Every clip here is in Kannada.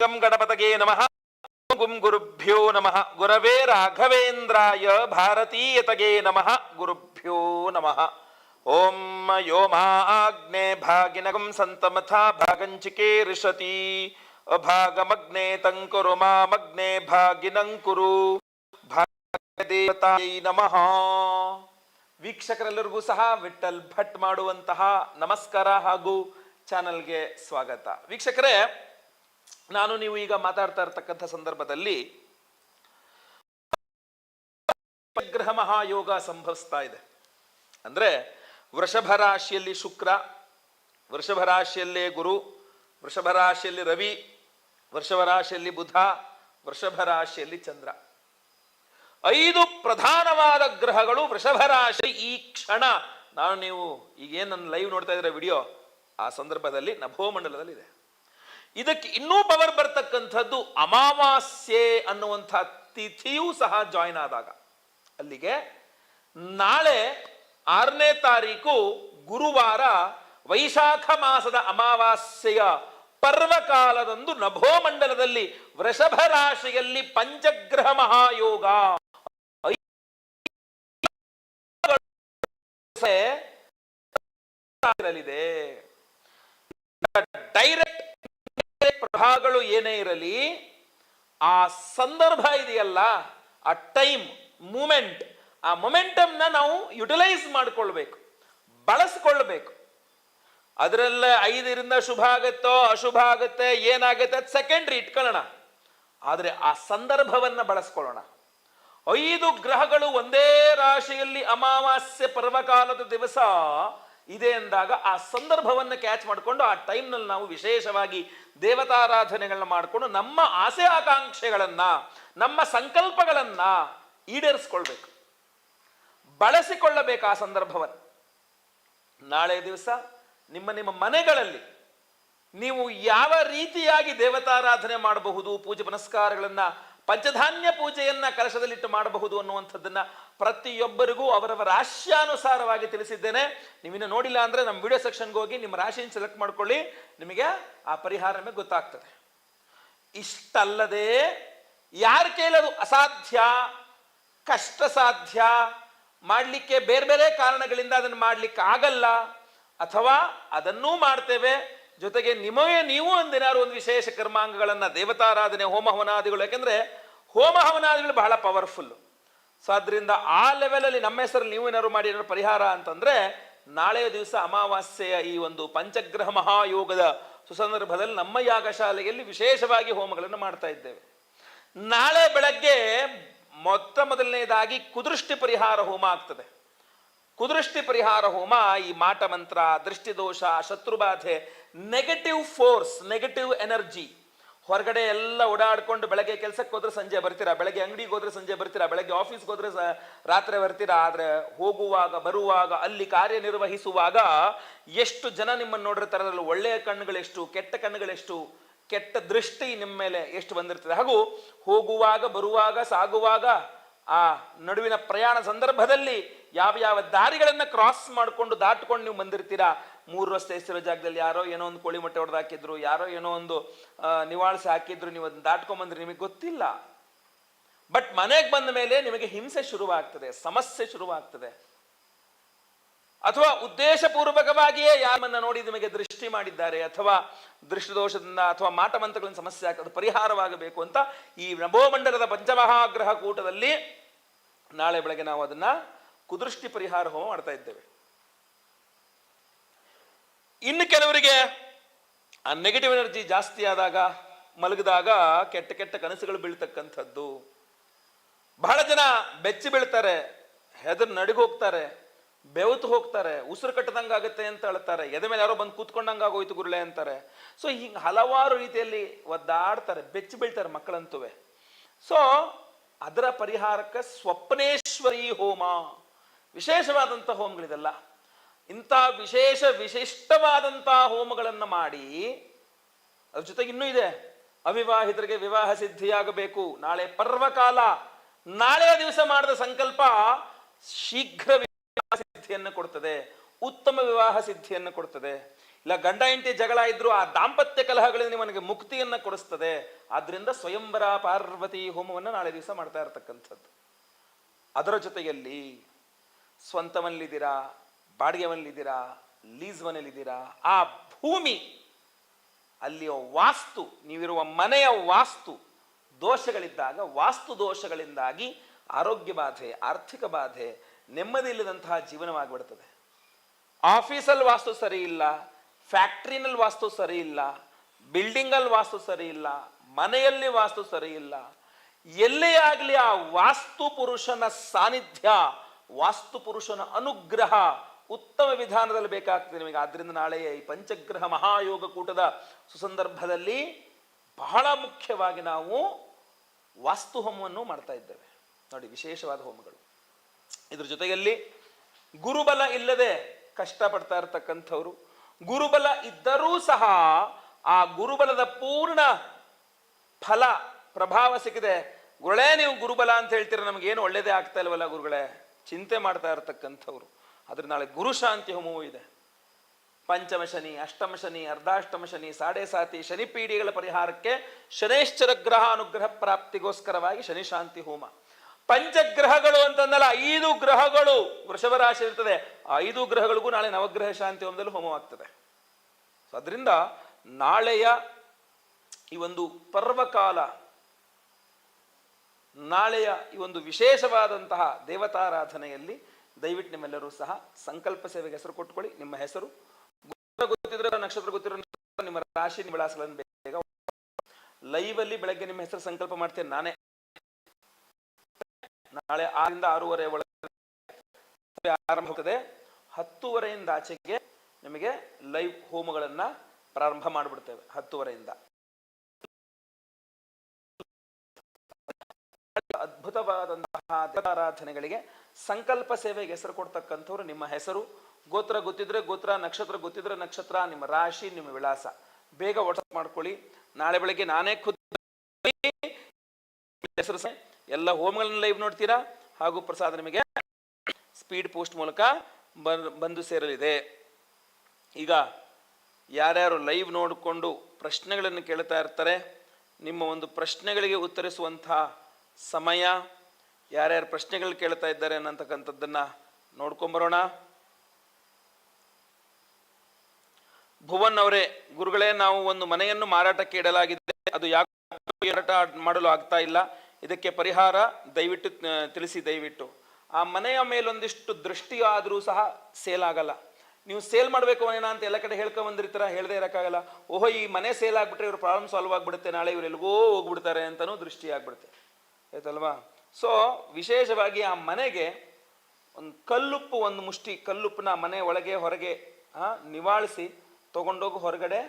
ಗಂ ಗಣಪತಗೆ ನಮಃ ಗುಂ ಗುರುಭ್ಯೋ ನಮಃ ಗುರವೇ ರಾಘವೇಂದ್ರಾಯ ಭಾರತೀಯತಗೆ ನಮಃ ಗುರುಭ್ಯೋ ನಮಃ ಓಂ ಯೋ ಮಾಗ್ನೆ ಭಾಗಿನಗಂ ಸಂತಮಥ ಭಾಗಂಚಿಕೆ ರಿಷತಿ ಅಭಾಗಮಗ್ನೆ ತಂಕುರು ಮಾಮಗ್ನೆ ಭಾಗಿನಂಕುರು ಭಾಗದೇವತಾಯೈ ನಮಃ ವೀಕ್ಷಕರೆಲ್ಲರಿಗೂ ಸಹ ವಿಠಲ್ ಭಟ್ ಮಾಡುವಂತಹ ನಮಸ್ಕಾರ ಹಾಗೂ ಚಾನಲ್ಗೆ ಸ್ವಾಗತ. ವೀಕ್ಷಕರೇ ನಾನು ನೀವು ಈಗ ಮಾತಾಡ್ತಾ ಇರತಕ್ಕಂಥ ಸಂದರ್ಭದಲ್ಲಿ ಗ್ರಹ ಮಹಾಯೋಗ ಸಂಭವಿಸ್ತಾ ಇದೆ. ಅಂದ್ರೆ ವೃಷಭ ರಾಶಿಯಲ್ಲಿ ಶುಕ್ರ, ವೃಷಭ ರಾಶಿಯಲ್ಲೇ ಗುರು, ವೃಷಭ ರಾಶಿಯಲ್ಲಿ ರವಿ, ವೃಷಭ ರಾಶಿಯಲ್ಲಿ ಬುಧ, ವೃಷಭ ರಾಶಿಯಲ್ಲಿ ಚಂದ್ರ. ಐದು ಪ್ರಧಾನವಾದ ಗ್ರಹಗಳು ವೃಷಭ ರಾಶಿ ಈ ಕ್ಷಣ. ನಾನು ನೀವು ಈಗೇನು ನನ್ನ ಲೈವ್ ನೋಡ್ತಾ ಇದ್ರೆ ವಿಡಿಯೋ ಆ ಸಂದರ್ಭದಲ್ಲಿ ನಭೋಮಂಡಲದಲ್ಲಿದೆ. ಇದಕ್ಕೆ ಇನ್ನೂ ಪವರ್ ಬರ್ತಕ್ಕಂಥದ್ದು ಅಮಾವಾಸ್ಯೆ ಅನ್ನುವಂಥ ತಿಥಿಯೂ ಸಹ ಜಾಯಿನ್ ಆದಾಗ. ಅಲ್ಲಿಗೆ ನಾಳೆ ಆರನೇ ತಾರೀಕು ಗುರುವಾರ ವೈಶಾಖ ಮಾಸದ ಅಮಾವಾಸ್ಯೆಯ ಪರ್ವಕಾಲದಂದು ನಭೋಮಂಡಲದಲ್ಲಿ ವೃಷಭ ರಾಶಿಯಲ್ಲಿ ಪಂಚಗ್ರಹ ಮಹಾಯೋಗ. ಡೈರೆಕ್ಟ್ ಪ್ರಭಾವಗಳು ಏನೇ ಇರಲಿ, ಆ ಸಂದರ್ಭ ಇದೆಯಲ್ಲ, ಆ ಟೈಮ್, ಮೂಮೆಂಟ್, ಆ ಮೊಮೆಂಟಮ್ನ ನಾವು ಯುಟಿಲೈಸ್ ಮಾಡಿಕೊಳ್ಬೇಕು, ಬಳಸ್ಕೊಳ್ಬೇಕು. ಅದರಲ್ಲೇ ಐದರಿಂದ ಶುಭ ಆಗತ್ತೋ, ಅಶುಭ ಆಗುತ್ತೆ, ಏನಾಗುತ್ತೆ, ಅದು ಸೆಕೆಂಡ್ರಿ ಇಟ್ಕೊಳ್ಳೋಣ. ಆದರೆ ಆ ಸಂದರ್ಭವನ್ನ ಬಳಸ್ಕೊಳ್ಳೋಣ. ಐದು ಗ್ರಹಗಳು ಒಂದೇ ರಾಶಿಯಲ್ಲಿ ಅಮಾವಾಸ್ಯ ಪರ್ವಕಾಲದ ದಿವಸ ಇದೆ ಎಂದಾಗ ಆ ಸಂದರ್ಭವನ್ನು ಕ್ಯಾಚ್ ಮಾಡಿಕೊಂಡು ಆ ಟೈಮ್ನಲ್ಲಿ ನಾವು ವಿಶೇಷವಾಗಿ ದೇವತಾರಾಧನೆಗಳನ್ನ ಮಾಡಿಕೊಂಡು ನಮ್ಮ ಆಸೆ ಆಕಾಂಕ್ಷೆಗಳನ್ನು, ನಮ್ಮ ಸಂಕಲ್ಪಗಳನ್ನು ಈಡೇರಿಸ್ಕೊಳ್ಬೇಕು. ಬಳಸಿಕೊಳ್ಳಬೇಕು ಆ ಸಂದರ್ಭವನ್ನು. ನಾಳೆ ದಿವಸ ನಿಮ್ಮ ನಿಮ್ಮ ಮನೆಗಳಲ್ಲಿ ನೀವು ಯಾವ ರೀತಿಯಾಗಿ ದೇವತಾರಾಧನೆ ಮಾಡಬಹುದು, ಪೂಜೆ ಪುನಸ್ಕಾರಗಳನ್ನ ಪಂಚಧಾನ್ಯ ಪೂಜೆಯನ್ನ ಕಲಶದಲ್ಲಿಟ್ಟು ಮಾಡಬಹುದು ಅನ್ನುವಂಥದ್ದನ್ನ ಪ್ರತಿಯೊಬ್ಬರಿಗೂ ಅವರವರ ರಾಶ್ಯಾನುಸಾರವಾಗಿ ತಿಳಿಸಿದ್ದೇನೆ. ನೀವಿನ್ನು ನೋಡಿಲ್ಲ ಅಂದ್ರೆ ನಮ್ಮ ವಿಡಿಯೋ ಸೆಕ್ಷನ್ಗೆ ಹೋಗಿ ನಿಮ್ಮ ರಾಶಿಯನ್ನು ಸೆಲೆಕ್ಟ್ ಮಾಡ್ಕೊಳ್ಳಿ. ನಿಮಗೆ ಆ ಪರಿಹಾರ ನಿಮಗೆ ಗೊತ್ತಾಗ್ತದೆ. ಇಷ್ಟಲ್ಲದೆ ಯಾರ ಕೇಳೋದು ಅಸಾಧ್ಯ ಕಷ್ಟ ಸಾಧ್ಯ ಮಾಡಲಿಕ್ಕೆ ಬೇರೆ ಬೇರೆ ಕಾರಣಗಳಿಂದ ಅದನ್ನು ಮಾಡ್ಲಿಕ್ಕೆ ಆಗಲ್ಲ, ಅಥವಾ ಅದನ್ನೂ ಮಾಡ್ತೇವೆ ಜೊತೆಗೆ ನಿಮಗೆ ನೀವು ಒಂದೇನಾದ್ರು ಒಂದು ವಿಶೇಷ ಕರ್ಮಾಂಗಗಳನ್ನ ದೇವತಾರಾಧನೆ ಹೋಮ ಹವನಾದಿಗಳು ಯಾಕೆಂದ್ರೆ ಹೋಮ ಹವನಾದಿಗಳು ಬಹಳ ಪವರ್ಫುಲ್ ಸೊ ಅದರಿಂದ ಆ ಲೆವೆಲಲ್ಲಿ ನಮ್ಮ ಹೆಸರು ನೀವು ಏನಾದ್ರು ಮಾಡಿ, ಏನಾದ್ರು ಪರಿಹಾರ ಅಂತಂದ್ರೆ ನಾಳೆಯ ದಿವಸ ಅಮಾವಾಸ್ಯೆಯ ಈ ಒಂದು ಪಂಚಗ್ರಹ ಮಹಾಯೋಗದ ಸುಸಂದರ್ಭದಲ್ಲಿ ನಮ್ಮ ಯಾಗಶಾಲೆಯಲ್ಲಿ ವಿಶೇಷವಾಗಿ ಹೋಮಗಳನ್ನು ಮಾಡ್ತಾ ಇದ್ದೇವೆ. ನಾಳೆ ಬೆಳಗ್ಗೆ ಮೊತ್ತ ಮೊದಲನೇದಾಗಿ ಕುದೃಷ್ಟಿ ಪರಿಹಾರ ಹೋಮ ಆಗ್ತದೆ. ಕುದೃಷ್ಟಿ ಪರಿಹಾರ ಹೋಮ ಈ ಮಾಟ ಮಂತ್ರ ದೃಷ್ಟಿದೋಷ, ಶತ್ರುಬಾಧೆ ನೆಗೆಟಿವ್ ಫೋರ್ಸ್ ನೆಗೆಟಿವ್ ಎನರ್ಜಿ ಹೊರಗಡೆ ಎಲ್ಲ ಓಡಾಡ್ಕೊಂಡು ಬೆಳಗ್ಗೆ ಕೆಲಸಕ್ಕೆ ಹೋದ್ರೆ ಸಂಜೆ ಬರ್ತೀರಾ? ಬೆಳಗ್ಗೆ ಅಂಗಡಿಗೆ ಹೋದ್ರೆ ಸಂಜೆ ಬರ್ತೀರಾ? ಬೆಳಗ್ಗೆ ಆಫೀಸ್ಗೆ ಹೋದ್ರೆ ರಾತ್ರಿ ಬರ್ತೀರಾ? ಆದ್ರೆ ಹೋಗುವಾಗ, ಬರುವಾಗ, ಅಲ್ಲಿ ಕಾರ್ಯನಿರ್ವಹಿಸುವಾಗ ಎಷ್ಟು ಜನ ನಿಮ್ಮನ್ನು ನೋಡಿರ್ತಾರೆ ಅದರಲ್ಲಿ ಒಳ್ಳೆಯ ಕಣ್ಣುಗಳೆಷ್ಟು, ಕೆಟ್ಟ ಕಣ್ಣುಗಳೆಷ್ಟು, ಕೆಟ್ಟ ದೃಷ್ಟಿ ನಿಮ್ಮ ಮೇಲೆ ಎಷ್ಟು ಬಂದಿರ್ತದೆ? ಹಾಗೂ ಹೋಗುವಾಗ, ಬರುವಾಗ, ಸಾಗುವಾಗ ಆ ನಡುವಿನ ಪ್ರಯಾಣ ಸಂದರ್ಭದಲ್ಲಿ ಯಾವ ಯಾವ ದಾರಿಗಳನ್ನು ಕ್ರಾಸ್ ಮಾಡಿಕೊಂಡು ದಾಟ್ಕೊಂಡು ನೀವು ಬಂದಿರ್ತೀರಾ? ಮೂರು ರಸ್ತೆ ಹೆಸರು ಜಾಗದಲ್ಲಿ ಯಾರೋ ಏನೋ ಒಂದು ಕೋಳಿ ಮೊಟ್ಟೆ ಹೊಡೆದು ಹಾಕಿದ್ರು, ಯಾರೋ ಏನೋ ಒಂದು ನಿವಾಳಿಸಿ ಹಾಕಿದ್ರು, ನೀವು ಅದನ್ನ ದಾಟ್ಕೊಂಬಂದ್ರೆ ನಿಮಗೆ ಗೊತ್ತಿಲ್ಲ. ಬಟ್ ಮನೆಗೆ ಬಂದ ಮೇಲೆ ನಿಮಗೆ ಹಿಂಸೆ ಶುರುವಾಗ್ತದೆ, ಸಮಸ್ಯೆ ಶುರುವಾಗ್ತದೆ. ಅಥವಾ ಉದ್ದೇಶಪೂರ್ವಕವಾಗಿಯೇ ಯಾರನ್ನ ನೋಡಿ ನಿಮಗೆ ದೃಷ್ಟಿ ಮಾಡಿದ್ದಾರೆ, ಅಥವಾ ದೃಷ್ಟಿದೋಷದಿಂದ ಅಥವಾ ಮಾಟಮಂತ್ರಗಳಿಂದ ಸಮಸ್ಯೆ ಆಗ್ತದೆ ಪರಿಹಾರವಾಗಬೇಕು ಅಂತ ಈ ನಭೋಮಂಡಲದ ಪಂಚಮಹಾಗ್ರಹ ಕೂಟದಲ್ಲಿ ನಾಳೆ ಬೆಳಗ್ಗೆ ನಾವು ಅದನ್ನ ಕುದೃಷ್ಟಿ ಪರಿಹಾರ ಹೋಮ ಮಾಡ್ತಾ ಇದ್ದೇವೆ. ಇನ್ನು ಕೆಲವರಿಗೆ ಆ ನೆಗೆಟಿವ್ ಎನರ್ಜಿ ಜಾಸ್ತಿ ಆದಾಗ, ಮಲಗಿದಾಗ ಕೆಟ್ಟ ಕೆಟ್ಟ ಕನಸುಗಳು ಬೀಳ್ತಕ್ಕಂಥದ್ದು. ಬಹಳ ಜನ ಬೆಚ್ಚಿ ಬೀಳ್ತಾರೆ, ಹೆದರ್ ನಡಿಗೋಗ್ತಾರೆ ಬೆವತು ಹೋಗ್ತಾರೆ, ಉಸಿರು ಕಟ್ಟದಂಗ ಆಗುತ್ತೆ ಅಂತ ಹೇಳ್ತಾರೆ, ಎದೆ ಮೇಲೆ ಯಾರೋ ಬಂದು ಕೂತ್ಕೊಂಡಂಗೆ ಆಗೋಯ್ತು ಗುರುಳೆ ಅಂತಾರೆ. ಸೊ ಹಿಂಗೆ ಹಲವಾರು ರೀತಿಯಲ್ಲಿ ಒದ್ದಾಡ್ತಾರೆ, ಬೆಚ್ಚಿ ಬೀಳ್ತಾರೆ ಮಕ್ಕಳಂತುವೆ. ಸೊ ಅದರ ಪರಿಹಾರಕ್ಕೆ ಸ್ವಪ್ನೇಶ್ವರಿ ಹೋಮ, ವಿಶೇಷವಾದಂಥ ಹೋಮಗಳಿದೆಲ್ಲ. ಇಂಥ ವಿಶೇಷ ವಿಶಿಷ್ಟವಾದಂತಹ ಹೋಮಗಳನ್ನು ಮಾಡಿ, ಅದ್ರ ಜೊತೆಗೆ ಇನ್ನೂ ಇದೆ. ಅವಿವಾಹಿತರಿಗೆ ವಿವಾಹ ಸಿದ್ಧಿಯಾಗಬೇಕು. ನಾಳೆ ಪರ್ವಕಾಲ. ನಾಳೆಯ ದಿವಸ ಮಾಡಿದ ಸಂಕಲ್ಪ ಶೀಘ್ರ ವಿವಾಹ ಸಿದ್ಧಿಯನ್ನು ಕೊಡ್ತದೆ. ಉತ್ತಮ ವಿವಾಹ ಸಿದ್ಧಿಯನ್ನು ಕೊಡ್ತದೆ. ಇಲ್ಲ, ಗಂಡ ಹೆಂಡತಿ ಜಗಳ ಇದ್ರು ಆ ದಾಂಪತ್ಯ ಕಲಹಗಳಿಂದ ನಿಮಗೆ ಮುಕ್ತಿಯನ್ನು ಕೊಡಿಸ್ತದೆ. ಆದ್ರಿಂದ ಸ್ವಯಂವರ ಪಾರ್ವತಿ ಹೋಮವನ್ನು ನಾಳೆ ದಿವಸ ಮಾಡ್ತಾ ಇರತಕ್ಕಂಥದ್ದು. ಅದರ ಜೊತೆಯಲ್ಲಿ ಸ್ವಂತ ಮನೇಲಿದ್ದೀರಾ ಬಾಡಿಗೆ ಮನೇಲಿದ್ದೀರಾ ಲೀಸ್ ಮನೇಲಿದ್ದೀರಾ ಆ ಭೂಮಿ, ಅಲ್ಲಿಯ ವಾಸ್ತು, ನೀವಿರುವ ಮನೆಯ ವಾಸ್ತು, ದೋಷಗಳಿದ್ದಾಗ, ವಾಸ್ತು ದೋಷಗಳಿಂದಾಗಿ ಆರೋಗ್ಯ ಬಾಧೆ, ಆರ್ಥಿಕ ಬಾಧೆ, ನೆಮ್ಮದಿ ಇಲ್ಲದಂತಹ ಜೀವನವಾಗಿಬಿಡ್ತದೆ ಆಫೀಸಲ್ಲಿ ವಾಸ್ತು ಸರಿ ಇಲ್ಲ, ಫ್ಯಾಕ್ಟ್ರಿನಲ್ಲಿ ವಾಸ್ತು ಸರಿ ಇಲ್ಲ, ಬಿಲ್ಡಿಂಗಲ್ಲಿ ವಾಸ್ತು ಸರಿ ಇಲ್ಲ, ಮನೆಯಲ್ಲಿ ವಾಸ್ತು ಸರಿ ಇಲ್ಲ, ಎಲ್ಲೇ ಆಗಲಿ ಆ ವಾಸ್ತು ಪುರುಷನ ಸಾನ್ನಿಧ್ಯ, ವಾಸ್ತು ಪುರುಷನ ಅನುಗ್ರಹ ಉತ್ತಮ ವಿಧಾನದಲ್ಲಿ ಬೇಕಾಗ್ತದೆ ನಿಮಗೆ. ಆದ್ದರಿಂದ ನಾಳೆ ಈ ಪಂಚಗ್ರಹ ಮಹಾಯೋಗ ಕೂಟದ ಸುಸಂದರ್ಭದಲ್ಲಿ ಬಹಳ ಮುಖ್ಯವಾಗಿ ನಾವು ವಾಸ್ತು ಹೋಮವನ್ನು ಮಾಡ್ತಾ ಇದ್ದೇವೆ. ನೋಡಿ, ವಿಶೇಷವಾದ ಹೋಮಗಳು. ಇದ್ರ ಜೊತೆಯಲ್ಲಿ ಗುರುಬಲ ಇಲ್ಲದೆ ಕಷ್ಟಪಡ್ತಾ ಇರತಕ್ಕಂಥವ್ರು, ಗುರುಬಲ ಇದ್ದರೂ ಸಹ ಆ ಗುರುಬಲದ ಪೂರ್ಣ ಫಲ, ಪ್ರಭಾವ ಸಿಕ್ಕಿದೆ. ಗುರುಗಳೇ, ನೀವು ಗುರುಬಲ ಅಂತ ಹೇಳ್ತೀರ, ನಮಗೇನು ಒಳ್ಳೇದೇ ಆಗ್ತಾ ಇಲ್ವಲ್ಲ ಗುರುಗಳೇ? ಚಿಂತೆ ಮಾಡ್ತಾ ಇರತಕ್ಕಂಥವ್ರು. ಅದ್ರ ನಾಳೆ ಗುರು ಶಾಂತಿ ಹೋಮವೂ ಇದೆ. ಪಂಚಮ ಶನಿ, ಅಷ್ಟಮ ಶನಿ, ಅರ್ಧಾಷ್ಟಮ ಶನಿ, ಸಾಡೆ ಸಾತಿ, ಶನಿ ಪೀಡಿಗಳ ಪರಿಹಾರಕ್ಕೆ ಶನೇಶ್ಚರ ಗ್ರಹ ಅನುಗ್ರಹ ಪ್ರಾಪ್ತಿಗೋಸ್ಕರವಾಗಿ ಶನಿ ಶಾಂತಿ ಹೋಮ. ಪಂಚಗ್ರಹಗಳು ಅಂತಂದಲ್ಲ, ಐದು ಗ್ರಹಗಳು ವೃಷಭ ರಾಶಿ ಇರ್ತದೆ. ಐದು ಗ್ರಹಗಳಿಗೂ ನಾಳೆ ನವಗ್ರಹ ಶಾಂತಿ ಹೋಮದಲ್ಲಿ ಹೋಮವಾಗ್ತದೆ. ಅದರಿಂದ ನಾಳೆಯ ಈ ಒಂದು ಪರ್ವಕಾಲ, ನಾಳೆಯ ಈ ಒಂದು ವಿಶೇಷವಾದಂತಹ ದೇವತಾರಾಧನೆಯಲ್ಲಿ ದಯವಿಟ್ಟು ನಿಮ್ಮೆಲ್ಲರೂ ಸಹ ಸಂಕಲ್ಪ ಸೇವೆಗೆ ಹೆಸರು ಕೊಟ್ಕೊಳ್ಳಿ ನಿಮ್ಮ ಹೆಸರು ಗೊತ್ತಿದ್ರೆ ನಕ್ಷತ್ರ ಗೊತ್ತಿರೋ ನಿಮ್ಮ ರಾಶಿ ವಿಳಾಸಗಳನ್ನು ಬೇಗ ಲೈವ್ ಅಲ್ಲಿ ಬೆಳಗ್ಗೆ ನಿಮ್ಮ ಹೆಸರು ಸಂಕಲ್ಪ ಮಾಡ್ತೇನೆ ನಾನೇ. ನಾಳೆ ಆರಿಂದ ಆರೂವರೆ ಒಳಗೆ ಆರಂಭ ಆಗ್ತದೆ ಹತ್ತುವರೆಯಿಂದ ಆಚೆಗೆ ನಿಮಗೆ ಲೈವ್ ಹೋಮಗಳನ್ನ ಪ್ರಾರಂಭ ಮಾಡಿಬಿಡ್ತೇವೆ. ಹತ್ತುವರೆಯಿಂದ. ಅದ್ಭುತವಾದಂತಹ ದೇವಾರಾಧನೆಗಳಿಗೆ ಸಂಕಲ್ಪ ಸೇವೆಗೆ ಹೆಸರು ಕೊಡ್ತಕ್ಕಂಥವ್ರು ನಿಮ್ಮ ಹೆಸರು. ಗೋತ್ರ ಗೊತ್ತಿದ್ರೆ ಗೋತ್ರ, ನಕ್ಷತ್ರ ಗೊತ್ತಿದ್ರೆ ನಕ್ಷತ್ರ, ನಿಮ್ಮ ರಾಶಿ, ನಿಮ್ಮ ವಿಳಾಸ. ಬೇಗ ವಾಟ್ಸಪ್ ಮಾಡ್ಕೊಳ್ಳಿ. ನಾಳೆ ಬೆಳಗ್ಗೆ ನಾನೇ ಖುದ್ದು ಹೆಸರು ಎಲ್ಲ ಹೋಮ್ಗಳನ್ನ ಲೈವ್ ನೋಡ್ತೀರಾ? ಹಾಗೂ ಪ್ರಸಾದ ನಿಮಗೆ ಸ್ಪೀಡ್ ಪೋಸ್ಟ್ ಮೂಲಕ ಬಂದು ಸೇರಲಿದೆ. ಈಗ ಯಾರ್ಯಾರು ಲೈವ್ ನೋಡಿಕೊಂಡು ಪ್ರಶ್ನೆಗಳನ್ನು ಕೇಳ್ತಾ ಇರ್ತಾರೆ, ನಿಮ್ಮ ಒಂದು ಪ್ರಶ್ನೆಗಳಿಗೆ ಉತ್ತರಿಸುವಂಥ ಸಮಯ ಯಾರ್ಯಾರು ಪ್ರಶ್ನೆಗಳು ಕೇಳ್ತಾ ಇದ್ದಾರೆ ಅನ್ನತಕ್ಕಂಥದ್ದನ್ನು ನೋಡ್ಕೊಂಬರೋಣ. ಭುವನ್ ಅವರೇ, ಗುರುಗಳೇ, ನಾವು ಒಂದು ಮನೆಯನ್ನು ಮಾರಾಟಕ್ಕೆ ಇಡಲಾಗಿದೆ. ಅದು ಯಾಕೆ ಮಾರಾಟ ಮಾಡಲು ಆಗ್ತಾ ಇಲ್ಲ. ಇದಕ್ಕೆ ಪರಿಹಾರ ದಯವಿಟ್ಟು ತಿಳಿಸಿ ದಯವಿಟ್ಟು. ಆ ಮನೆಯ ಮೇಲೊಂದಿಷ್ಟು ದೃಷ್ಟಿ ಆದರೂ ಸಹ ಸೇಲ್ ಆಗಲ್ಲ. ನೀವು ಸೇಲ್ ಮಾಡಬೇಕು ಏನ ಅಂತ ಎಲ್ಲ ಕಡೆ ಹೇಳ್ಕೊ ಬಂದಿರ್ತೀರ, ಹೇಳದೇ ಇರೋಕ್ಕಾಗಲ್ಲ. ಓಹೋ, ಈ ಮನೆ ಸೇಲ್ ಆಗ್ಬಿಟ್ರೆ ಇವರು ಪ್ರಾಬ್ಲಮ್ ಸಾಲ್ವ್ ಆಗಿಬಿಡುತ್ತೆ. ನಾಳೆ ಇವರು ಎಲ್ಲಿಗೋ ಹೋಗ್ಬಿಡ್ತಾರೆ ಅಂತಲೂ ದೃಷ್ಟಿ ಆಗ್ಬಿಡುತ್ತೆ. ಆಯ್ತಲ್ವಾ? ಸೊ ವಿಶೇಷವಾಗಿ ಆ ಮನೆಗೆ ಒಂದು ಕಲ್ಲುಪ್ಪು ಒಂದು ಮುಷ್ಟಿ ಕಲ್ಲುಪ್ಪನ ಮನೆ ಒಳಗೆ, ಹೊರಗೆ ನಿವಾಳಿಸಿ ತಗೊಂಡೋಗಿ ಹೊರಗಡೆ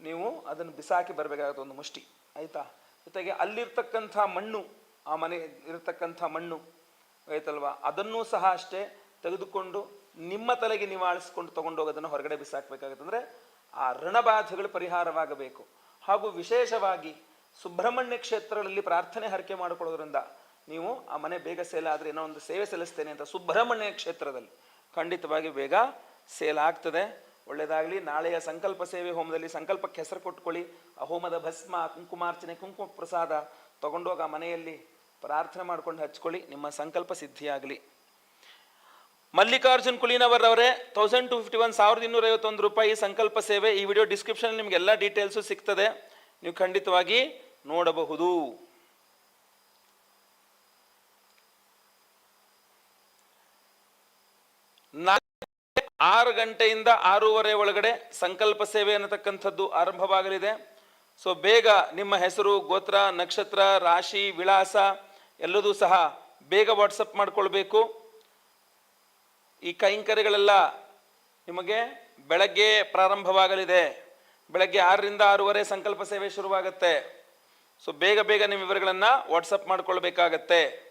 ನೀವು ಅದನ್ನು ಬಿಸಾಕಿ ಬರಬೇಕಾಗುತ್ತೆ ಒಂದು ಮುಷ್ಟಿ. ಆಯಿತಾ? ಜೊತೆಗೆ ಅಲ್ಲಿರ್ತಕ್ಕಂಥ ಮಣ್ಣು, ಆ ಮನೆ ಇರತಕ್ಕಂಥ ಮಣ್ಣು, ಆಯ್ತಲ್ವಾ? ಅದನ್ನೂ ಸಹ ಅಷ್ಟೇ ತೆಗೆದುಕೊಂಡು ನಿಮ್ಮ ತಲೆಗೆ ನಿವಾಳಿಸ್ಕೊಂಡು ತಗೊಂಡೋಗಿ ಅದನ್ನು ಹೊರಗಡೆ ಬಿಸಾಕಬೇಕಾಗುತ್ತೆ. ಅಂದರೆ ಆ ಋಣಬಾಧೆಗಳು ಪರಿಹಾರವಾಗಬೇಕು. ಹಾಗೂ ವಿಶೇಷವಾಗಿ ಸುಬ್ರಹ್ಮಣ್ಯ ಕ್ಷೇತ್ರಗಳಲ್ಲಿ ಪ್ರಾರ್ಥನೆ ಹರಕೆ ಮಾಡಿಕೊಳ್ಳೋದ್ರಿಂದ ನೀವು ಆ ಮನೆ ಬೇಗ ಸೇಲ್ ಆದರೆ ಏನೋ ಒಂದು ಸೇವೆ ಸಲ್ಲಿಸ್ತೇನೆ ಅಂತ ಸುಬ್ರಹ್ಮಣ್ಯ ಕ್ಷೇತ್ರದಲ್ಲಿ ಖಂಡಿತವಾಗಿ ಬೇಗ ಸೇಲ್ ಆಗ್ತದೆ. ಒಳ್ಳೆಯದಾಗಲಿ ನಾಳೆಯ ಸಂಕಲ್ಪ ಸೇವೆ ಹೋಮದಲ್ಲಿ ಸಂಕಲ್ಪಕ್ಕೆ ಹೆಸರು ಕೊಟ್ಕೊಳ್ಳಿ ಆ ಹೋಮದ ಭಸ್ಮ, ಕುಂಕುಮಾರ್ಚನೆ ಕುಂಕುಮ ಪ್ರಸಾದ ತಗೊಂಡೋಗ ಮನೆಯಲ್ಲಿ ಪ್ರಾರ್ಥನೆ ಮಾಡ್ಕೊಂಡು ಹಚ್ಕೊಳ್ಳಿ. ನಿಮ್ಮ ಸಂಕಲ್ಪ ಸಿದ್ಧಿಯಾಗಲಿ. ಮಲ್ಲಿಕಾರ್ಜುನ್ ಕುಲೀನವರ್ ಅವರೇ ತೌಸಂಡ್ ಟು ಫಿಫ್ಟಿ ಒನ್ ಸಾವಿರದ ಇನ್ನೂರ ಐವತ್ತೊಂದು ರೂಪಾಯಿ ಸಂಕಲ್ಪ ಸೇವೆ. ಈ ವಿಡಿಯೋ ಡಿಸ್ಕ್ರಿಪ್ಷನ್ ನಿಮ್ಗೆ ಎಲ್ಲ ಡೀಟೇಲ್ಸು ಸಿಗ್ತದೆ. ನೀವು ಖಂಡಿತವಾಗಿ ನೋಡಬಹುದು. ಆರು ಗಂಟೆಯಿಂದ ಆರೂವರೆ ಒಳಗಡೆ ಸಂಕಲ್ಪ ಸೇವೆ ಅನ್ನತಕ್ಕಂಥದ್ದು ಆರಂಭವಾಗಲಿದೆ. ಸೊ ಬೇಗ ನಿಮ್ಮ ಹೆಸರು, ಗೋತ್ರ, ನಕ್ಷತ್ರ, ರಾಶಿ, ವಿಳಾಸ ಎಲ್ಲದೂ ಸಹ ಬೇಗ ವಾಟ್ಸಪ್ ಮಾಡಿಕೊಳ್ಬೇಕು. ಈ ಕೈಂಕರ್ಯಗಳೆಲ್ಲ ನಿಮಗೆ ಬೆಳಗ್ಗೆ ಪ್ರಾರಂಭವಾಗಲಿದೆ. ಬೆಳಗ್ಗೆ ಆರರಿಂದ ಆರೂವರೆ ಸಂಕಲ್ಪ ಸೇವೆ ಶುರುವಾಗುತ್ತೆ. ಸೊ ಬೇಗ ಬೇಗ ನಿಮ್ಮ ವಿವರಗಳನ್ನು ವಾಟ್ಸಪ್ ಮಾಡ್ಕೊಳ್ಬೇಕಾಗತ್ತೆ.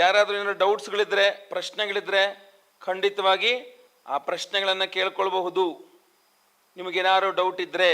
ಯಾರಾದರೂ ಏನಾದ್ರು ಡೌಟ್ಸ್ಗಳಿದ್ರೆ ಪ್ರಶ್ನೆಗಳಿದ್ರೆ ಖಂಡಿತವಾಗಿ ಆ ಪ್ರಶ್ನೆಗಳನ್ನು ಕೇಳ್ಕೊಳ್ಬಹುದು. ನಿಮಗೇನಾದ್ರು ಡೌಟ್ ಇದ್ದರೆ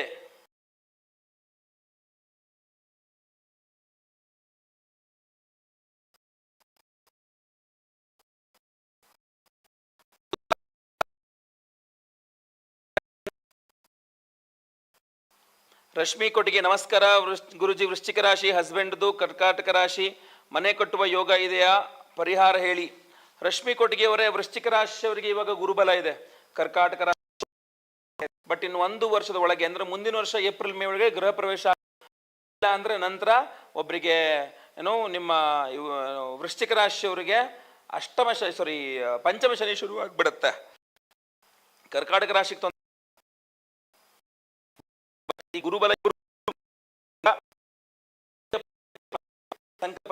ರಶ್ಮಿ ಕೊಟ್ಟಿಗೆ ನಮಸ್ಕಾರ, ವೃಷ್, ಗುರುಜಿ ವೃಶ್ಚಿಕ ರಾಶಿ ಹಸ್ಬೆಂಡ್ದು ಕರ್ಕಾಟಕ ರಾಶಿ. ಮನೆ ಕಟ್ಟುವ ಯೋಗ ಇದೆಯಾ? ಪರಿಹಾರ ಹೇಳಿ. ರಶ್ಮಿ ಕೊಟ್ಟಿಗೆಯವರೇ, ವೃಶ್ಚಿಕ ರಾಶಿಯವರಿಗೆ ಇವಾಗ ಗುರುಬಲ ಇದೆ. ಕರ್ಕಾಟಕ ರಾಶಿ. ಬಟ್ ಇನ್ನು ಒಂದು ವರ್ಷದ ಒಳಗೆ, ಅಂದ್ರೆ ಮುಂದಿನ ವರ್ಷ ಏಪ್ರಿಲ್ ಮೇ ಒಳಗೆ ಗೃಹ ಪ್ರವೇಶ ಅಂದ್ರೆ ನಂತರ ಒಬ್ಬರಿಗೆ ಏನೋ ನಿಮ್ಮ ವೃಶ್ಚಿಕ ರಾಶಿಯವರಿಗೆ ಅಷ್ಟಮ ಸಾರಿ ಪಂಚಮ ಶನಿ ಶುರುವಾಗ್ಬಿಡುತ್ತೆ ಕರ್ಕಾಟಕ ರಾಶಿಗೆ ತೊಂದರೆ. ಗುರುಬಲ ಗುರು- ಸಂಕಲ್ಪ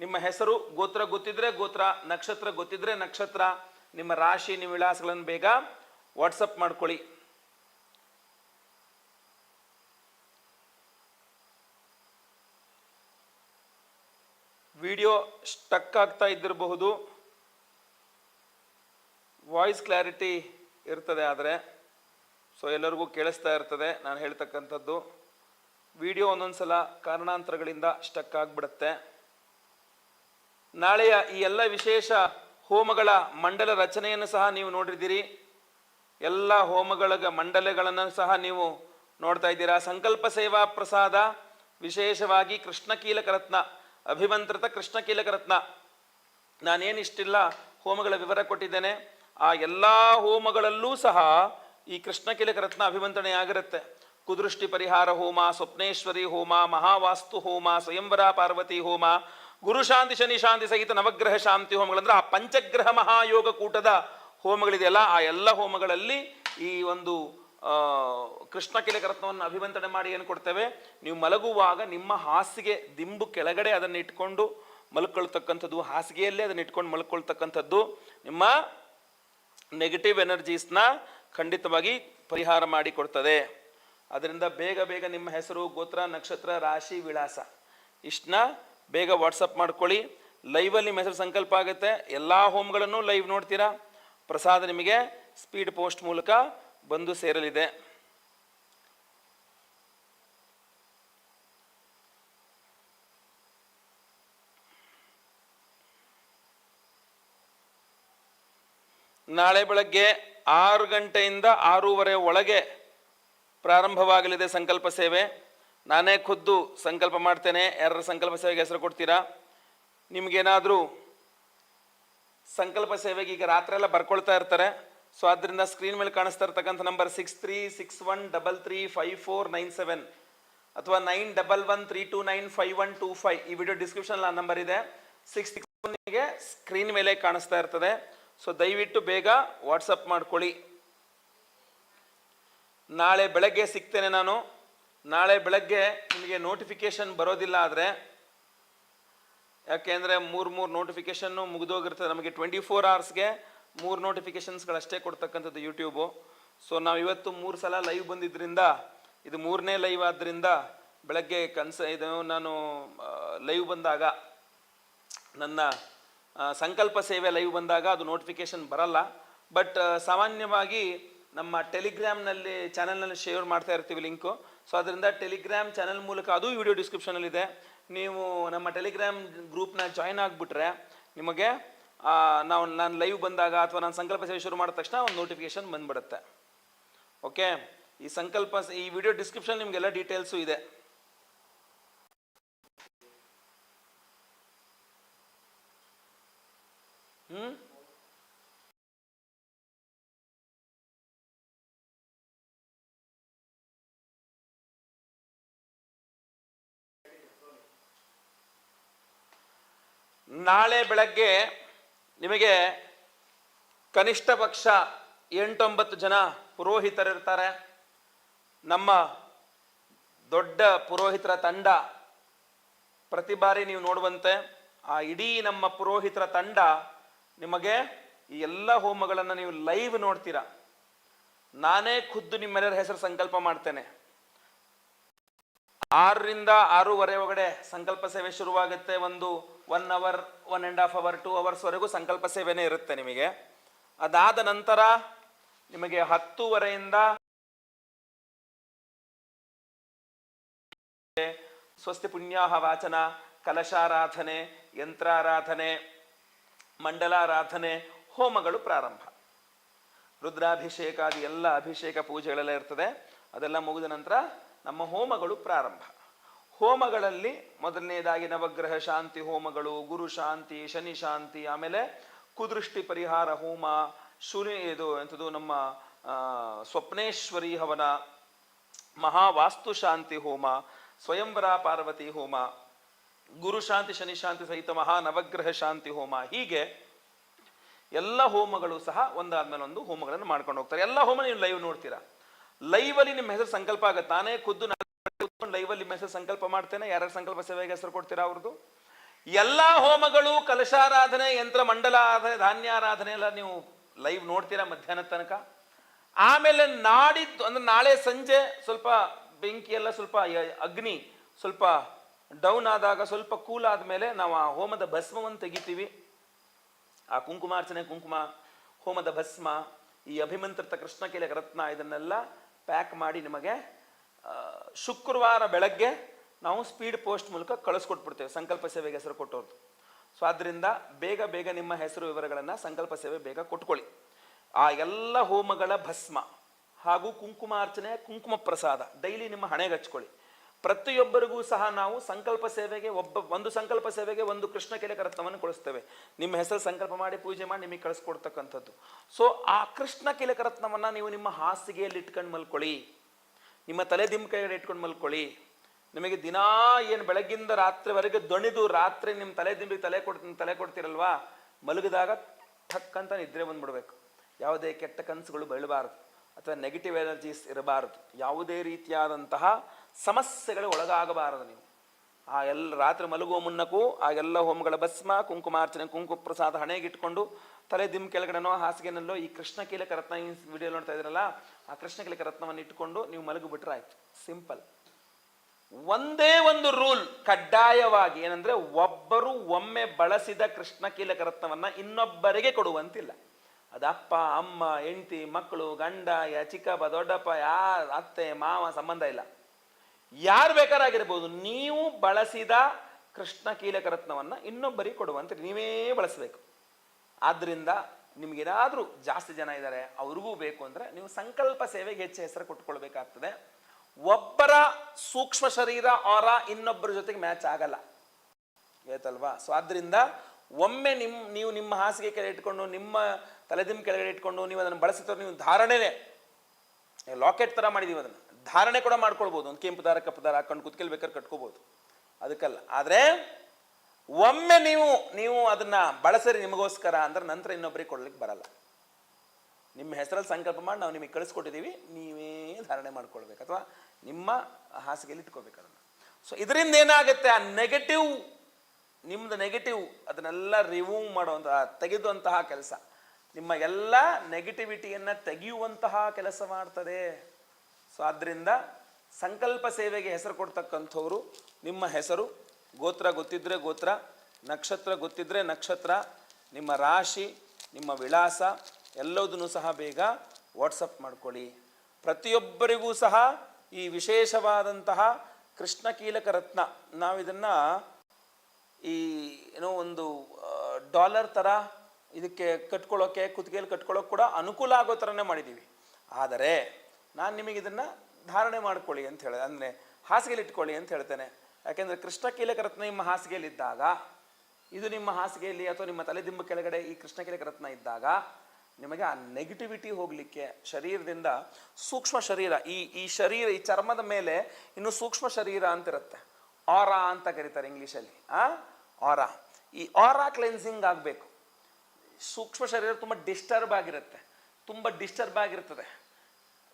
ನಿಮ್ಮ ಹೆಸರು ಗೋತ್ರ ಗೊತ್ತಿದ್ರೆ ಗೋತ್ರ, ನಕ್ಷತ್ರ ಗೊತ್ತಿದ್ರೆ ನಕ್ಷತ್ರ. ನಿಮ್ಮ ರಾಶಿ, ನಿಮ್ಮ ವಿಳಾಸಗಳನ್ನು ಬೇಗ ವಾಟ್ಸಪ್ ಮಾಡ್ಕೊಳ್ಳಿ. ವಿಡಿಯೋ ಸ್ಟಕ್ ಆಗ್ತಾ ಇದ್ದಿರಬಹುದು. ವಾಯ್ಸ್ ಕ್ಲಾರಿಟಿ ಇರ್ತದೆ ಆದರೆ, ಸೊ ಎಲ್ಲರಿಗೂ ಕೇಳಿಸ್ತಾ ಇರ್ತದೆ ನಾನು ಹೇಳ್ತಕ್ಕಂಥದ್ದು. ವಿಡಿಯೋ ಒಂದೊಂದು ಸಲ ಕಾರಣಾಂತರಗಳಿಂದ ಸ್ಟಕ್ ಆಗಿಬಿಡುತ್ತೆ. ನಾಳೆಯ ಈ ಎಲ್ಲ ವಿಶೇಷ ಹೋಮಗಳ ಮಂಡಲ ರಚನೆಯನ್ನು ಸಹ ನೀವು ನೋಡಿದ್ದೀರಿ. ಎಲ್ಲ ಹೋಮಗಳ ಮಂಡಲಗಳನ್ನು ಸಹ ನೀವು ನೋಡ್ತಾ ಇದ್ದೀರಾ. ಸಂಕಲ್ಪ ಸೇವಾ ಪ್ರಸಾದ, ವಿಶೇಷವಾಗಿ ಕೃಷ್ಣ ಕೀಲಕ ರತ್ನ, ಅಭಿಮಂತ್ರಿತ ಕೃಷ್ಣ ಕೀಲಕ ರತ್ನ. ನಾನೇನಿಷ್ಟಿಲ್ಲ ಹೋಮಗಳ ವಿವರ ಕೊಟ್ಟಿದ್ದೇನೆ. ಆ ಎಲ್ಲ ಹೋಮಗಳಲ್ಲೂ ಸಹ ಈ ಕೃಷ್ಣ ಕೀಲಕ ರತ್ನ ಅಭಿಮಂತ್ರಣೆ ಆಗಿರುತ್ತೆ. ಕುದೃಷ್ಟಿ ಪರಿಹಾರ ಹೋಮ, ಸ್ವಪ್ನೇಶ್ವರಿ ಹೋಮ, ಮಹಾವಾಸ್ತು ಹೋಮ, ಸ್ವಯಂವರ ಪಾರ್ವತಿ ಹೋಮ ಗುರು ಶಾಂತಿ, ಶನಿ ಶಾಂತಿ ಸಹಿತ ನವಗ್ರಹ ಶಾಂತಿ ಹೋಮಗಳಂದ್ರೆ ಆ ಪಂಚಗ್ರಹ ಮಹಾಯೋಗ ಕೂಟದ ಹೋಮಗಳಿದೆಯಲ್ಲ, ಆ ಎಲ್ಲ ಹೋಮಗಳಲ್ಲಿ ಈ ಒಂದು ಕೃಷ್ಣ ಕಿಲಕ ಅಭಿಮಂತ್ರಣೆ ಮಾಡಿ ಏನು ಕೊಡ್ತೇವೆ? ನೀವು ಮಲಗುವಾಗ ನಿಮ್ಮ ಹಾಸಿಗೆ ದಿಂಬು ಕೆಳಗಡೆ ಅದನ್ನು ಇಟ್ಕೊಂಡು ಮಲ್ಕೊಳ್ತಕ್ಕಂಥದ್ದು, ಹಾಸಿಗೆಯಲ್ಲೇ ಅದನ್ನ ಇಟ್ಕೊಂಡು ಮಲ್ಕೊಳ್ತಕ್ಕಂಥದ್ದು, ನಿಮ್ಮ ನೆಗೆಟಿವ್ ಎನರ್ಜೀಸ್ನ ಖಂಡಿತವಾಗಿ ಪರಿಹಾರ ಮಾಡಿ ಕೊಡ್ತದೆ. ಅದರಿಂದ ಬೇಗ ಬೇಗ ನಿಮ್ಮ ಹೆಸರು, ಗೋತ್ರ, ನಕ್ಷತ್ರ, ರಾಶಿ, ವಿಳಾಸ ಇಷ್ಟನ್ನ ಬೇಗ ವಾಟ್ಸಪ್ ಮಾಡ್ಕೊಳ್ಳಿ. ಲೈವಲ್ಲಿ ನಿಮ್ಮ ಹೆಸರು ಸಂಕಲ್ಪ ಆಗುತ್ತೆ. ಎಲ್ಲ ಹೋಮ್ಗಳನ್ನು ಲೈವ್ ನೋಡ್ತೀರಾ? ಪ್ರಸಾದ ನಿಮಗೆ ಸ್ಪೀಡ್ ಪೋಸ್ಟ್ ಮೂಲಕ ಬಂದು ಸೇರಲಿದೆ. ನಾಳೆ ಬೆಳಗ್ಗೆ ಆರು ಗಂಟೆಯಿಂದ ಆರೂವರೆ ಒಳಗೆ ಪ್ರಾರಂಭವಾಗಲಿದೆ ಸಂಕಲ್ಪ ಸೇವೆ. ನಾನೇ ಖುದ್ದು ಸಂಕಲ್ಪ ಮಾಡ್ತೇನೆ. ಯಾರ ಸಂಕಲ್ಪ ಸೇವೆಗೆ ಹೆಸರು ಕೊಡ್ತೀರಾ? ನಿಮಗೇನಾದರೂ ಸಂಕಲ್ಪ ಸೇವೆಗೆ ಈಗ ರಾತ್ರಿ ಎಲ್ಲ ಬರ್ಕೊಳ್ತಾ ಇರ್ತಾರೆ. ಸೊ ಆದ್ದರಿಂದ ಸ್ಕ್ರೀನ್ ಮೇಲೆ ಕಾಣಿಸ್ತಾ ಇರ್ತಕ್ಕಂಥ number six three six one double three five four nine seven ಅಥವಾ nine double one three two nine five one two five ಈ ವಿಡಿಯೋ ಡಿಸ್ಕ್ರಿಪ್ಷನ್ ಆ ನಂಬರ್ ಇದೆ. ಸಿಕ್ಸ್ ಸಿಕ್ಸ್ ಒನ್ಗೆ ಸ್ಕ್ರೀನ್ ಮೇಲೆ ಕಾಣಿಸ್ತಾ ಇರ್ತದೆ. ಸೊ ದಯವಿಟ್ಟು ಬೇಗ ವಾಟ್ಸಪ್ ಮಾಡ್ಕೊಳ್ಳಿ. ನಾಳೆ ಬೆಳಗ್ಗೆ ಸಿಗ್ತೇನೆ ನಾನು. ನಾಳೆ ಬೆಳಗ್ಗೆ ನಿಮಗೆ ನೋಟಿಫಿಕೇಶನ್ ಬರೋದಿಲ್ಲ ಆದರೆ ಯಾಕೆಂದರೆ ಮೂರು ಮೂರು ನೋಟಿಫಿಕೇಶನ್ನು ಮುಗಿದೋಗಿರ್ತದೆ ನಮಗೆ ಟ್ವೆಂಟಿ ಫೋರ್ ಅವರ್ಸ್ಗೆ ಮೂರು ನೋಟಿಫಿಕೇಶನ್ಸ್ಗಳಷ್ಟೇ ಕೊಡ್ತಕ್ಕಂಥದ್ದು ಯೂಟ್ಯೂಬು ಸೊ ನಾವು ಇವತ್ತು ಮೂರು ಸಲ ಲೈವ್ ಬಂದಿದ್ದರಿಂದ ಇದು ಮೂರನೇ ಲೈವ್ ಆದ್ದರಿಂದ ಬೆಳಗ್ಗೆ ಕನ್ಸ, ಇದು ನಾನು ಲೈವ್ ಬಂದಾಗ, ನನ್ನ ಸಂಕಲ್ಪ ಸೇವೆ ಲೈವ್ ಬಂದಾಗ ಅದು ನೋಟಿಫಿಕೇಶನ್ ಬರಲ್ಲ. ಬಟ್ ಸಾಮಾನ್ಯವಾಗಿ ನಮ್ಮ ಟೆಲಿಗ್ರಾಮ್ನಲ್ಲಿ ಚಾನಲ್ನಲ್ಲಿ ಶೇರ್ ಮಾಡ್ತಾ ಇರ್ತೀವಿ ಲಿಂಕು ಸೊ ಅದರಿಂದ ಟೆಲಿಗ್ರಾಮ್ ಚಾನಲ್ ಮೂಲಕ ಅದು ವಿಡಿಯೋ ಡಿಸ್ಕ್ರಿಪ್ಷನಲ್ಲಿದೆ ನೀವು ನಮ್ಮ ಟೆಲಿಗ್ರಾಮ್ ಗ್ರೂಪ್ನ ಜಾಯ್ನ್ ಆಗಿಬಿಟ್ರೆ ನಿಮಗೆ ನಾವು, ನಾನು ಲೈವ್ ಬಂದಾಗ ಅಥವಾ ನಾನು ಸಂಕಲ್ಪ ಸೇವೆ ಶುರು ಮಾಡಿದ ತಕ್ಷಣ ಒಂದು ನೋಟಿಫಿಕೇಶನ್ ಬಂದ್ಬಿಡುತ್ತೆ. ಓಕೆ ಈ ಸಂಕಲ್ಪ, ಈ ವಿಡಿಯೋ ಡಿಸ್ಕ್ರಿಪ್ಷನ್ ನಿಮಗೆಲ್ಲ ಡೀಟೇಲ್ಸು ಇದೆ. ಹ್ಞೂ ನಾಳೆ ಬೆಳಗ್ಗೆ ನಿಮಗೆ ಕನಿಷ್ಠ ಪಕ್ಷ ಎಂಟೊಂಬತ್ತು ಜನ ಪುರೋಹಿತರಿರ್ತಾರೆ. ನಮ್ಮ ದೊಡ್ಡ ಪುರೋಹಿತರ ತಂಡ ಪ್ರತಿ ಬಾರಿ ನೀವು ನೋಡುವಂತೆ ಆ ಇಡೀ ನಮ್ಮ ಪುರೋಹಿತರ ತಂಡ ನಿಮಗೆ ಈ ಎಲ್ಲ ಹೋಮಗಳನ್ನು ನೀವು ಲೈವ್ ನೋಡ್ತೀರಾ. ನಾನೇ ಖುದ್ದು ನಿಮ್ಮೆಲ್ಲರ ಹೆಸರು ಸಂಕಲ್ಪ ಮಾಡ್ತೇನೆ. ಆರರಿಂದ ಆರೂವರೆ ಒಳಗಡೆ ಸಂಕಲ್ಪ ಸೇವೆ ಶುರುವಾಗುತ್ತೆ. ಒಂದು one hour one and half hour two ಅವರ್ಸ್ವರೆಗೂ ಸಂಕಲ್ಪ ಸೇವೆನೇ ಇರುತ್ತೆ ನಿಮಗೆ. ಅದಾದ ನಂತರ ನಿಮಗೆ ಹತ್ತೂವರೆಯಿಂದ ಸ್ವಸ್ತಿ ಪುಣ್ಯಾಹ ವಾಚನ, ಕಲಶಾರಾಧನೆ, ಯಂತ್ರಾರಾಧನೆ, ಮಂಡಲಾರಾಧನೆ, ಹೋಮಗಳು ಪ್ರಾರಂಭ. ರುದ್ರಾಭಿಷೇಕಾದಿ ಎಲ್ಲ ಅಭಿಷೇಕ ಪೂಜೆಗಳೆಲ್ಲ ಇರ್ತದೆ. ಅದೆಲ್ಲ ಮುಗಿದ ನಂತರ ನಮ್ಮ ಹೋಮಗಳು ಪ್ರಾರಂಭ. ಹೋಮಗಳಲ್ಲಿ ಮೊದಲನೇದಾಗಿ ನವಗ್ರಹ ಶಾಂತಿ ಹೋಮಗಳು, ಗುರು ಶಾಂತಿ, ಶನಿ ಶಾಂತಿ, ಆಮೇಲೆ ಕುದೃಷ್ಟಿ ಪರಿಹಾರ ಹೋಮ ಶೂನ್ಯ ಇದು ಎಂಥದ್ದು ನಮ್ಮ ಸ್ವಪ್ನೇಶ್ವರಿ ಹವನ, ಮಹಾವಾಸ್ತು ಶಾಂತಿ ಹೋಮ, ಸ್ವಯಂವರ ಪಾರ್ವತಿ ಹೋಮ, ಗುರು ಶಾಂತಿ, ಶನಿ ಶಾಂತಿ ಸಹಿತ ಮಹಾ ನವಗ್ರಹ ಶಾಂತಿ ಹೋಮ, ಹೀಗೆ ಎಲ್ಲ ಹೋಮಗಳು ಸಹ ಒಂದಾದ್ಮೇಲೆ ಒಂದು ಹೋಮಗಳನ್ನು ಮಾಡ್ಕೊಂಡು ಹೋಗ್ತಾರೆ. ಎಲ್ಲ ಹೋಮ ನೀವು ಲೈವ್ ನೋಡ್ತೀರಾ? ಲೈವ್ ಅಲ್ಲಿ ನಿಮ್ಮ ಹೆಸರು ಸಂಕಲ್ಪ ಆಗುತ್ತೆ ತಾನೇ ಖುದ್ದು ಸಂಕಲ್ಪ ಮಾಡ್ತೇನೆ. ಯಾರ ಸಂಕಲ್ಪ ಸೇವೆಗೆ ಹೆಸರು ಕೊಡ್ತೀರಾ ಅವ್ರದ್ದು ಎಲ್ಲಾ ಹೋಮಗಳು, ಕಲಶಾರಾಧನೆ ಯಂತ್ರ ಮಂಡಲ ಆರಾಧನೆ ಧಾನ್ಯಾರಾಧನೆ ಎಲ್ಲ ನೀವು ಲೈವ್ ನೋಡ್ತೀರಾ ಮಧ್ಯಾಹ್ನ ತನಕ? ಆಮೇಲೆ ನಾಡಿದ್ದು, ಅಂದ್ರೆ ನಾಳೆ ಸಂಜೆ ಸ್ವಲ್ಪ ಬೆಂಕಿ ಎಲ್ಲ ಸ್ವಲ್ಪ ಅಗ್ನಿ ಸ್ವಲ್ಪ ಡೌನ್ ಆದಾಗ ಸ್ವಲ್ಪ ಕೂಲ್ ಆದ್ಮೇಲೆ ನಾವು ಆ ಹೋಮದ ಭಸ್ಮವನ್ನು ತೆಗಿತೀವಿ. ಆ ಕುಂಕುಮಾರ್ಚನೆ, ಕುಂಕುಮ, ಹೋಮದ ಭಸ್ಮ, ಈ ಅಭಿಮಂತ್ರಿತ ಕೃಷ್ಣ ರತ್ನ ಇದನ್ನೆಲ್ಲ ಪ್ಯಾಕ್ ಮಾಡಿ ನಿಮಗೆ ಶುಕ್ರವಾರ ಬೆಳಗ್ಗೆ ನಾವು ಸ್ಪೀಡ್ ಪೋಸ್ಟ್ ಮೂಲಕ ಕಳಿಸ್ಕೊಟ್ಬಿಡ್ತೇವೆ, ಸಂಕಲ್ಪ ಸೇವೆಗೆ ಹೆಸರು ಕೊಟ್ಟೋದು ಸೊ ಆದ್ದರಿಂದ ಬೇಗ ಬೇಗ ನಿಮ್ಮ ಹೆಸರು ವಿವರಗಳನ್ನು ಸಂಕಲ್ಪ ಸೇವೆ ಬೇಗ ಕೊಟ್ಕೊಳ್ಳಿ. ಆ ಎಲ್ಲ ಹೋಮಗಳ ಭಸ್ಮ ಹಾಗೂ ಕುಂಕುಮಾರ್ಚನೆ ಕುಂಕುಮ ಪ್ರಸಾದ ಡೈಲಿ ನಿಮ್ಮ ಹಣೆಗೆ ಹಚ್ಕೊಳ್ಳಿ. ಪ್ರತಿಯೊಬ್ಬರಿಗೂ ಸಹ ನಾವು ಸಂಕಲ್ಪ ಸೇವೆಗೆ ಒಬ್ಬ, ಒಂದು ಸಂಕಲ್ಪ ಸೇವೆಗೆ ಒಂದು ಕೃಷ್ಣ ಕೆಲೆಕ ರತ್ನವನ್ನು ಕೊಡಿಸ್ತೇವೆ. ನಿಮ್ಮ ಹೆಸರು ಸಂಕಲ್ಪ ಮಾಡಿ, ಪೂಜೆ ಮಾಡಿ ನಿಮಗೆ ಕಳಿಸ್ಕೊಡ್ತಕ್ಕಂಥದ್ದು. ಸೊ ಆ ಕೃಷ್ಣ ಕೆಲೆಕ ರತ್ನವನ್ನು ನೀವು ನಿಮ್ಮ ಹಾಸಿಗೆಯಲ್ಲಿ ಇಟ್ಕೊಂಡು ಮಲ್ಕೊಳ್ಳಿ. ನಿಮ್ಮ ತಲೆ ದಿಂಬ ಕೈಗಡೆ ಇಟ್ಕೊಂಡು ಮಲ್ಕೊಳ್ಳಿ. ನಿಮಗೆ ದಿನಾ ಏನು ಬೆಳಗ್ಗಿಂದ ರಾತ್ರಿವರೆಗೆ ದಣಿದು ರಾತ್ರಿ ನಿಮ್ಮ ತಲೆ ದಿಂಬಿಗೆ ತಲೆ ಕೊಡ್ತೀನಿ ತಲೆ ಕೊಡ್ತೀರಲ್ವಾ? ಮಲಗಿದಾಗ ಠಕ್ ಅಂತ ನಿದ್ರೆ ಬಂದ್ಬಿಡ್ಬೇಕು. ಯಾವುದೇ ಕೆಟ್ಟ ಕನಸುಗಳು ಬೆಳಬಾರದು. ಅಥವಾ ನೆಗೆಟಿವ್ ಎನರ್ಜೀಸ್ ಇರಬಾರದು. ಯಾವುದೇ ರೀತಿಯಾದಂತಹ ಸಮಸ್ಯೆಗಳು ಒಳಗಾಗಬಾರದು ನೀವು. ಆ ಎಲ್ಲ ರಾತ್ರಿ ಮಲಗುವ ಮುನ್ನಕ್ಕೂ ಆ ಎಲ್ಲ ಹೋಮಗಳ ಭಸ್ಮ, ಕುಂಕುಮಾರ್ಚನೆ ಕುಂಕುಮ ಪ್ರಸಾದ ಹಣೆಗಿಟ್ಕೊಂಡು ತಲೆ ದಿಮ್ ಕೆಳಗಡೆನೋ, ಹಾಸಿಗೆನಲ್ಲೋ, ಈ ಕೃಷ್ಣ ಕೀಲಕ ರತ್ನ ಈ ವಿಡಿಯೋ ನೋಡ್ತಾ ಇದ್ರಲ್ಲ, ಆ ಕೃಷ್ಣ ಕೀಲಕ ರತ್ನವನ್ನು ಇಟ್ಕೊಂಡು ನೀವು ಮಲಗಿಬಿಟ್ರೆ ಆಯ್ತು. ಸಿಂಪಲ್ ಒಂದೇ ಒಂದು ರೂಲ್ ಕಡ್ಡಾಯವಾಗಿ ಏನಂದ್ರೆ, ಒಬ್ಬರು ಒಮ್ಮೆ ಬಳಸಿದ ಕೃಷ್ಣ ಕೀಲಕ ರತ್ನವನ್ನ ಇನ್ನೊಬ್ಬರಿಗೆ ಕೊಡುವಂತಿಲ್ಲ. ಅದು ಅಪ್ಪ ಅಮ್ಮ, ಹೆಂಡತಿ, ಮಕ್ಕಳು ಗಂಡ ಯ ಚಿಕ್ಕಪ್ಪ, ದೊಡ್ಡಪ್ಪ, ಯಾರ, ಅತ್ತೆ, ಮಾವ ಸಂಬಂಧ ಇಲ್ಲ. ಯಾರು ಬೇಕಾರಾಗಿರ್ಬೋದು, ನೀವು ಬಳಸಿದ ಕೃಷ್ಣ ಕೀಲಕ ರತ್ನವನ್ನ ಇನ್ನೊಬ್ಬರಿಗೆ ಕೊಡುವಂತ ನೀವೇ ಬಳಸಬೇಕು. ಆದ್ರಿಂದ ನಿಮಗೇನಾದರೂ ಜಾಸ್ತಿ ಜನ ಇದ್ದಾರೆ ಅವ್ರಿಗೂ ಬೇಕು ಅಂದರೆ ನೀವು ಸಂಕಲ್ಪ ಸೇವೆಗೆ ಹೆಚ್ಚು ಹೆಸರು ಕೊಟ್ಕೊಳ್ಬೇಕಾಗ್ತದೆ ಒಬ್ಬರ ಸೂಕ್ಷ್ಮ ಶರೀರ, ಆರ ಇನ್ನೊಬ್ಬರ ಜೊತೆಗೆ ಮ್ಯಾಚ್ ಆಗಲ್ಲ. ಗೊತ್ತಲ್ವಾ ಸೊ ಆದ್ದರಿಂದ ಒಮ್ಮೆ ನಿಮ್ಮ ನೀವು ನಿಮ್ಮ ಹಾಸಿಗೆ ಕೆಳಗೆ ಇಟ್ಕೊಂಡು, ನಿಮ್ಮ ತಲೆದಿಂಬ ಕೆಳಗಡೆ ಇಟ್ಕೊಂಡು ನೀವು ಅದನ್ನು ಬಳಸಿದ್ರೆ ನೀವು ಧಾರಣೆನೇ ಲಾಕೆಟ್ ಥರ ಮಾಡಿದ್ದೀವಿ ಅದನ್ನು. ಧಾರಣೆ ಕೂಡ ಮಾಡ್ಕೊಳ್ಬೋದು. ಒಂದು ಕೆಂಪು ದಾರ, ಕಪ್ಪು ದಾರ ಹಾಕೊಂಡು ಕುತ್ಕೆಲ್ ಕಟ್ಕೋಬೋದು. ಅದಕ್ಕಲ್ಲ. ಆದ್ರೆ ಒಮ್ಮೆ ನೀವು ನೀವು ಅದನ್ನ ಬಳಸರಿ ನಿಮಗೋಸ್ಕರ ಅಂದ್ರೆ ನಂತರ ಇನ್ನೊಬ್ಬರಿಗೆ ಕೊಡ್ಲಿಕ್ಕೆ ಬರಲ್ಲ. ನಿಮ್ಮ ಹೆಸರಲ್ಲಿ ಸಂಕಲ್ಪ ಮಾಡಿ ನಾವು ನಿಮಗೆ ಕಳಿಸ್ಕೊಟ್ಟಿದ್ದೀವಿ, ನೀವೇ ಧಾರಣೆ ಮಾಡ್ಕೊಳ್ಬೇಕು ಅಥವಾ ನಿಮ್ಮ ಹಾಸಿಗೆಯಲ್ಲಿ ಇಟ್ಕೋಬೇಕು ಅದನ್ನು. ಸೊ ಇದರಿಂದ ಏನಾಗುತ್ತೆ? ಆ ನೆಗೆಟಿವ್ ನಿಮ್ಮದು ನೆಗೆಟಿವ್ ಅದನ್ನೆಲ್ಲ ರಿಮೂವ್ ಮಾಡುವಂತಹ, ತೆಗೆದುವಂತಹ ಕೆಲಸ. ನಿಮ್ಮ ಎಲ್ಲ ನೆಗೆಟಿವಿಟಿಯನ್ನು ತೆಗೆಯುವಂತಹ ಕೆಲಸ ಮಾಡ್ತದೆ. ಸೊ ಆದ್ದರಿಂದ ಸಂಕಲ್ಪ ಸೇವೆಗೆ ಹೆಸರು ಕೊಡ್ತಕ್ಕಂಥವ್ರು ನಿಮ್ಮ ಹೆಸರು ಗೋತ್ರ ಗೊತ್ತಿದ್ರೆ ಗೋತ್ರ, ನಕ್ಷತ್ರ ಗೊತ್ತಿದ್ರೆ ನಕ್ಷತ್ರ, ನಿಮ್ಮ ರಾಶಿ, ನಿಮ್ಮ ವಿಳಾಸ, ಎಲ್ಲದನ್ನು ಸಹ ಬೇಗ ವಾಟ್ಸಪ್ ಮಾಡ್ಕೊಳ್ಳಿ. ಪ್ರತಿಯೊಬ್ಬರಿಗೂ ಸಹ ಈ ವಿಶೇಷವಾದಂತಹ ಕೃಷ್ಣ ಕೀಲಕ ರತ್ನ, ನಾವಿದನ್ನು ಈ ಏನೋ ಒಂದು ಡಾಲರ್ ಥರ ಇದಕ್ಕೆ ಕಟ್ಕೊಳ್ಳೋಕೆ, ಕುತ್ತಿಗೆಯಲ್ಲಿ ಕಟ್ಕೊಳ್ಳೋಕೆ ಕೂಡ ಅನುಕೂಲ ಆಗೋ ಥರನೇ ಮಾಡಿದ್ದೀವಿ. ಆದರೆ, ನಾನು ನಿಮಗೆ ಇದನ್ನು ಧಾರಣೆ ಮಾಡ್ಕೊಳ್ಳಿ ಅಂತ ಹೇಳಿದೆ ಅಂದರೆ ಹಾಸಿಗೆಲಿಟ್ಕೊಳ್ಳಿ ಅಂತ ಹೇಳ್ತೇನೆ. ಯಾಕೆಂದರೆ ಕೃಷ್ಣ ಕೀಲಕ ರತ್ನ ನಿಮ್ಮ ಹಾಸಿಗೆಯಲ್ಲಿ ಇದ್ದಾಗ ಇದು ನಿಮ್ಮ ಹಾಸಿಗೆಯಲ್ಲಿ ಅಥವಾ ನಿಮ್ಮ ತಲೆದಿಂಬು ಕೆಳಗಡೆ ಈ ಕೃಷ್ಣ ಕೀಲಕ ರತ್ನ ಇದ್ದಾಗ, ನಿಮಗೆ ಆ ನೆಗೆಟಿವಿಟಿ ಹೋಗಲಿಕ್ಕೆ ಶರೀರದಿಂದ ಸೂಕ್ಷ್ಮ ಶರೀರ, ಈ ಈ ಶರೀರ, ಈ ಚರ್ಮದ ಮೇಲೆ ಇನ್ನು ಸೂಕ್ಷ್ಮ ಶರೀರ ಅಂತಿರುತ್ತೆ. ಆರಾ ಅಂತ ಕರೀತಾರೆ ಇಂಗ್ಲೀಷಲ್ಲಿ, ಆ? ಆರಾ ಈ ಆರಾ ಕ್ಲೆನ್ಸಿಂಗ್ ಆಗಬೇಕು. ಸೂಕ್ಷ್ಮ ಶರೀರ ತುಂಬ ಡಿಸ್ಟರ್ಬ್ ಆಗಿರುತ್ತೆ, ತುಂಬ ಡಿಸ್ಟರ್ಬ್ ಆಗಿರ್ತದೆ.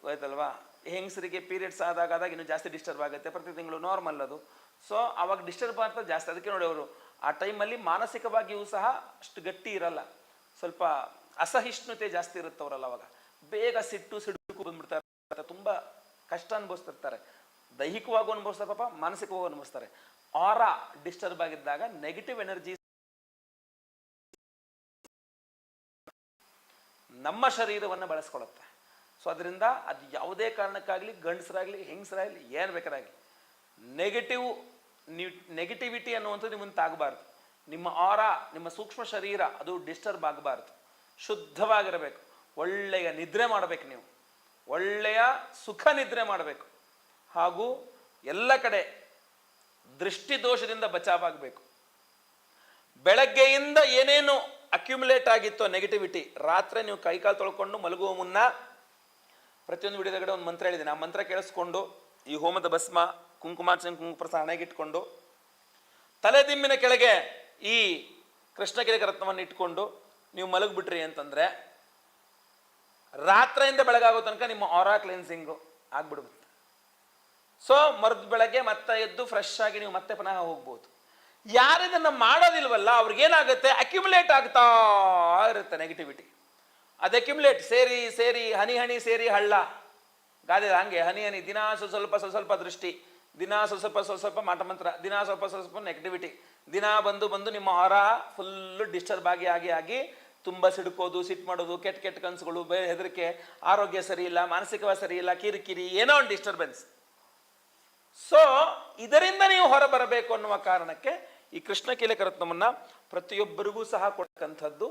ಗೊತ್ತಲ್ವಾ ಹೆಂಗಸರಿಗೆ ಪೀರಿಯಡ್ಸ್ ಆದಾಗ ಆದಾಗ ಇನ್ನು ಜಾಸ್ತಿ ಡಿಸ್ಟರ್ಬ್ ಆಗುತ್ತೆ, ಪ್ರತಿ ತಿಂಗಳು ನಾರ್ಮಲ್ ಅದು. ಸೊ ಅವಾಗ ಡಿಸ್ಟರ್ಬ್ ಅಂತ ಜಾಸ್ತಿ. ಅದಕ್ಕೆ ನೋಡಿ ಅವರು, ಆ ಟೈಮಲ್ಲಿ ಮಾನಸಿಕವಾಗಿಯೂ ಸಹ ಅಷ್ಟು ಗಟ್ಟಿ ಇರಲ್ಲ. ಸ್ವಲ್ಪ ಅಸಹಿಷ್ಣುತೆ ಜಾಸ್ತಿ ಇರುತ್ತೆ ಅವರಲ್ಲ ಅವಾಗ. ಬೇಗ ಸಿಟ್ಟು ಸಿಡುಕು ಬಂದ್ಬಿಡ್ತಾರೆ. ತುಂಬ ಕಷ್ಟ ಅನುಭವಿಸ್ತಿರ್ತಾರೆ. ದೈಹಿಕವಾಗೂ ಅನುಭವಿಸ್ತಾರೆ ಪಾಪ, ಮಾನಸಿಕವಾಗೂ ಅನುಭವಿಸ್ತಾರೆ. ಆರ ಡಿಸ್ಟರ್ಬ್ ಆಗಿದ್ದಾಗ ನೆಗೆಟಿವ್ ಎನರ್ಜಿ ನಮ್ಮ ಶರೀರವನ್ನು ಬಳಸ್ಕೊಳ್ಳುತ್ತೆ. ಸೊ ಅದರಿಂದ ಅದು ಯಾವುದೇ ಕಾರಣಕ್ಕಾಗಲಿ, ಗಂಡಸರಾಗಲಿ, ಹೆಂಗಸರಾಗಲಿ, ಏನು ಬೇಕಾರಾಗಲಿ ನೆಗೆಟಿವ್ ನೆಗೆಟಿವಿಟಿ ಅನ್ನುವಂಥದ್ದು ನಿಮ್ಮನ್ನು ತಾಗಬಾರ್ದು. ನಿಮ್ಮ ಆರ ನಿಮ್ಮ ಸೂಕ್ಷ್ಮ ಶರೀರ, ಅದು ಡಿಸ್ಟರ್ಬ್ ಆಗಬಾರ್ದು. ಶುದ್ಧವಾಗಿರಬೇಕು. ಒಳ್ಳೆಯ ನಿದ್ರೆ ಮಾಡಬೇಕು ನೀವು. ಒಳ್ಳೆಯ ಸುಖ ನಿದ್ರೆ ಮಾಡಬೇಕು. ಹಾಗೂ ಎಲ್ಲ ಕಡೆ ದೃಷ್ಟಿ ದೋಷದಿಂದ ಬಚಾವಾಗಬೇಕು. ಬೆಳಗ್ಗೆಯಿಂದ ಏನೇನು ಅಕ್ಯುಮುಲೇಟ್ ಆಗಿತ್ತೋ ನೆಗೆಟಿವಿಟಿ ರಾತ್ರಿ ನೀವು ಕೈಕಾಲು ತೊಳ್ಕೊಂಡು ಮಲಗುವ ಮುನ್ನ ಪ್ರತಿಯೊಂದು ವಿಡಿಯೋದಗಡೆ ಒಂದು ಮಂತ್ರ ಹೇಳಿದ್ದೀನಿ. ಆ ಮಂತ್ರ ಕೇಳಿಸ್ಕೊಂಡು ಈ ಹೋಮದ ಭಸ್ಮ ಕುಂಕುಮಾರ್ಚನೆ ಕುಂಕುಪ್ರಸ ಹಣೆಗಿಟ್ಕೊಂಡು ತಲೆದಿಂಬಿನ ಕೆಳಗೆ ಈ ಕೃಷ್ಣಗಿರಿಕ ರತ್ನವನ್ನು ಇಟ್ಕೊಂಡು ನೀವು ಮಲಗಿಬಿಟ್ರಿ ಅಂತಂದರೆ, ರಾತ್ರಿಯಿಂದ ಬೆಳಗಾಗೋ ತನಕ ನಿಮ್ಮ ಆರಾ ಕ್ಲೆನ್ಸಿಂಗು ಆಗ್ಬಿಡ್ಬೋದು ಸೊ ಮರದ ಬೆಳಗ್ಗೆ ಮತ್ತೆ ಎದ್ದು ಫ್ರೆಶ್ ಆಗಿ ನೀವು ಮತ್ತೆ ಪುನಃ ಹೋಗ್ಬೋದು. ಯಾರಿದನ್ನು ಮಾಡೋದಿಲ್ವಲ್ಲ, ಅವ್ರಿಗೇನಾಗುತ್ತೆ? ಅಕ್ಯುಮುಲೇಟ್ ಆಗ್ತಾ ಇರುತ್ತೆ ನೆಗೆಟಿವಿಟಿ ಅದು ಅಕ್ಯುಮುಲೇಟ್ ಸೇರಿ ಸೇರಿ, ಹನಿ ಹನಿ, ಸೇರಿ ಹಳ್ಳ. ಗಾದೆ, ಹಂಗೆ, ಹನಿ ಹನಿ, ದಿನ ಸ್ವಲ್ಪ ಸ್ವಲ್ಪ ದೃಷ್ಟಿ. ದಿನ ಸ್ವಲ್ಪ ಸ್ವಲ್ಪ ಸ್ವಲ್ಪ ಸ್ವಲ್ಪ ಮಾಟಮಂತ್ರ ದಿನ ಸ್ವಲ್ಪ ಸ್ವಲ್ಪ ನೆಗೆಟಿವಿಟಿ ದಿನ ಬಂದು ಬಂದು ನಿಮ್ಮ ಹೊರ ಫುಲ್ಲು ಡಿಸ್ಟರ್ಬ್ ಆಗಿ ಆಗಿ ಆಗಿ ತುಂಬ ಸಿಡ್ಕೋದು ಸಿಟ್ಟು ಮಾಡೋದು, ಕೆಟ್ಟ ಕೆಟ್ಟ ಕನಸುಗಳು, ಬೇ, ಹೆದರಿಕೆ, ಆರೋಗ್ಯ ಸರಿ ಇಲ್ಲ, ಮಾನಸಿಕವಾಗಿ ಸರಿ ಇಲ್ಲ, ಕಿರಿಕಿರಿ, ಏನೋ ಒಂದು ಡಿಸ್ಟರ್ಬೆನ್ಸ್ ಸೊ ಇದರಿಂದ ನೀವು ಹೊರಬರಬೇಕು ಅನ್ನುವ ಕಾರಣಕ್ಕೆ ಈ ಕೃಷ್ಣ ಕೀಲಕ ರತ್ನವನ್ನ ಪ್ರತಿಯೊಬ್ಬರಿಗೂ ಸಹ ಕೊಡ್ತಕ್ಕಂಥದ್ದು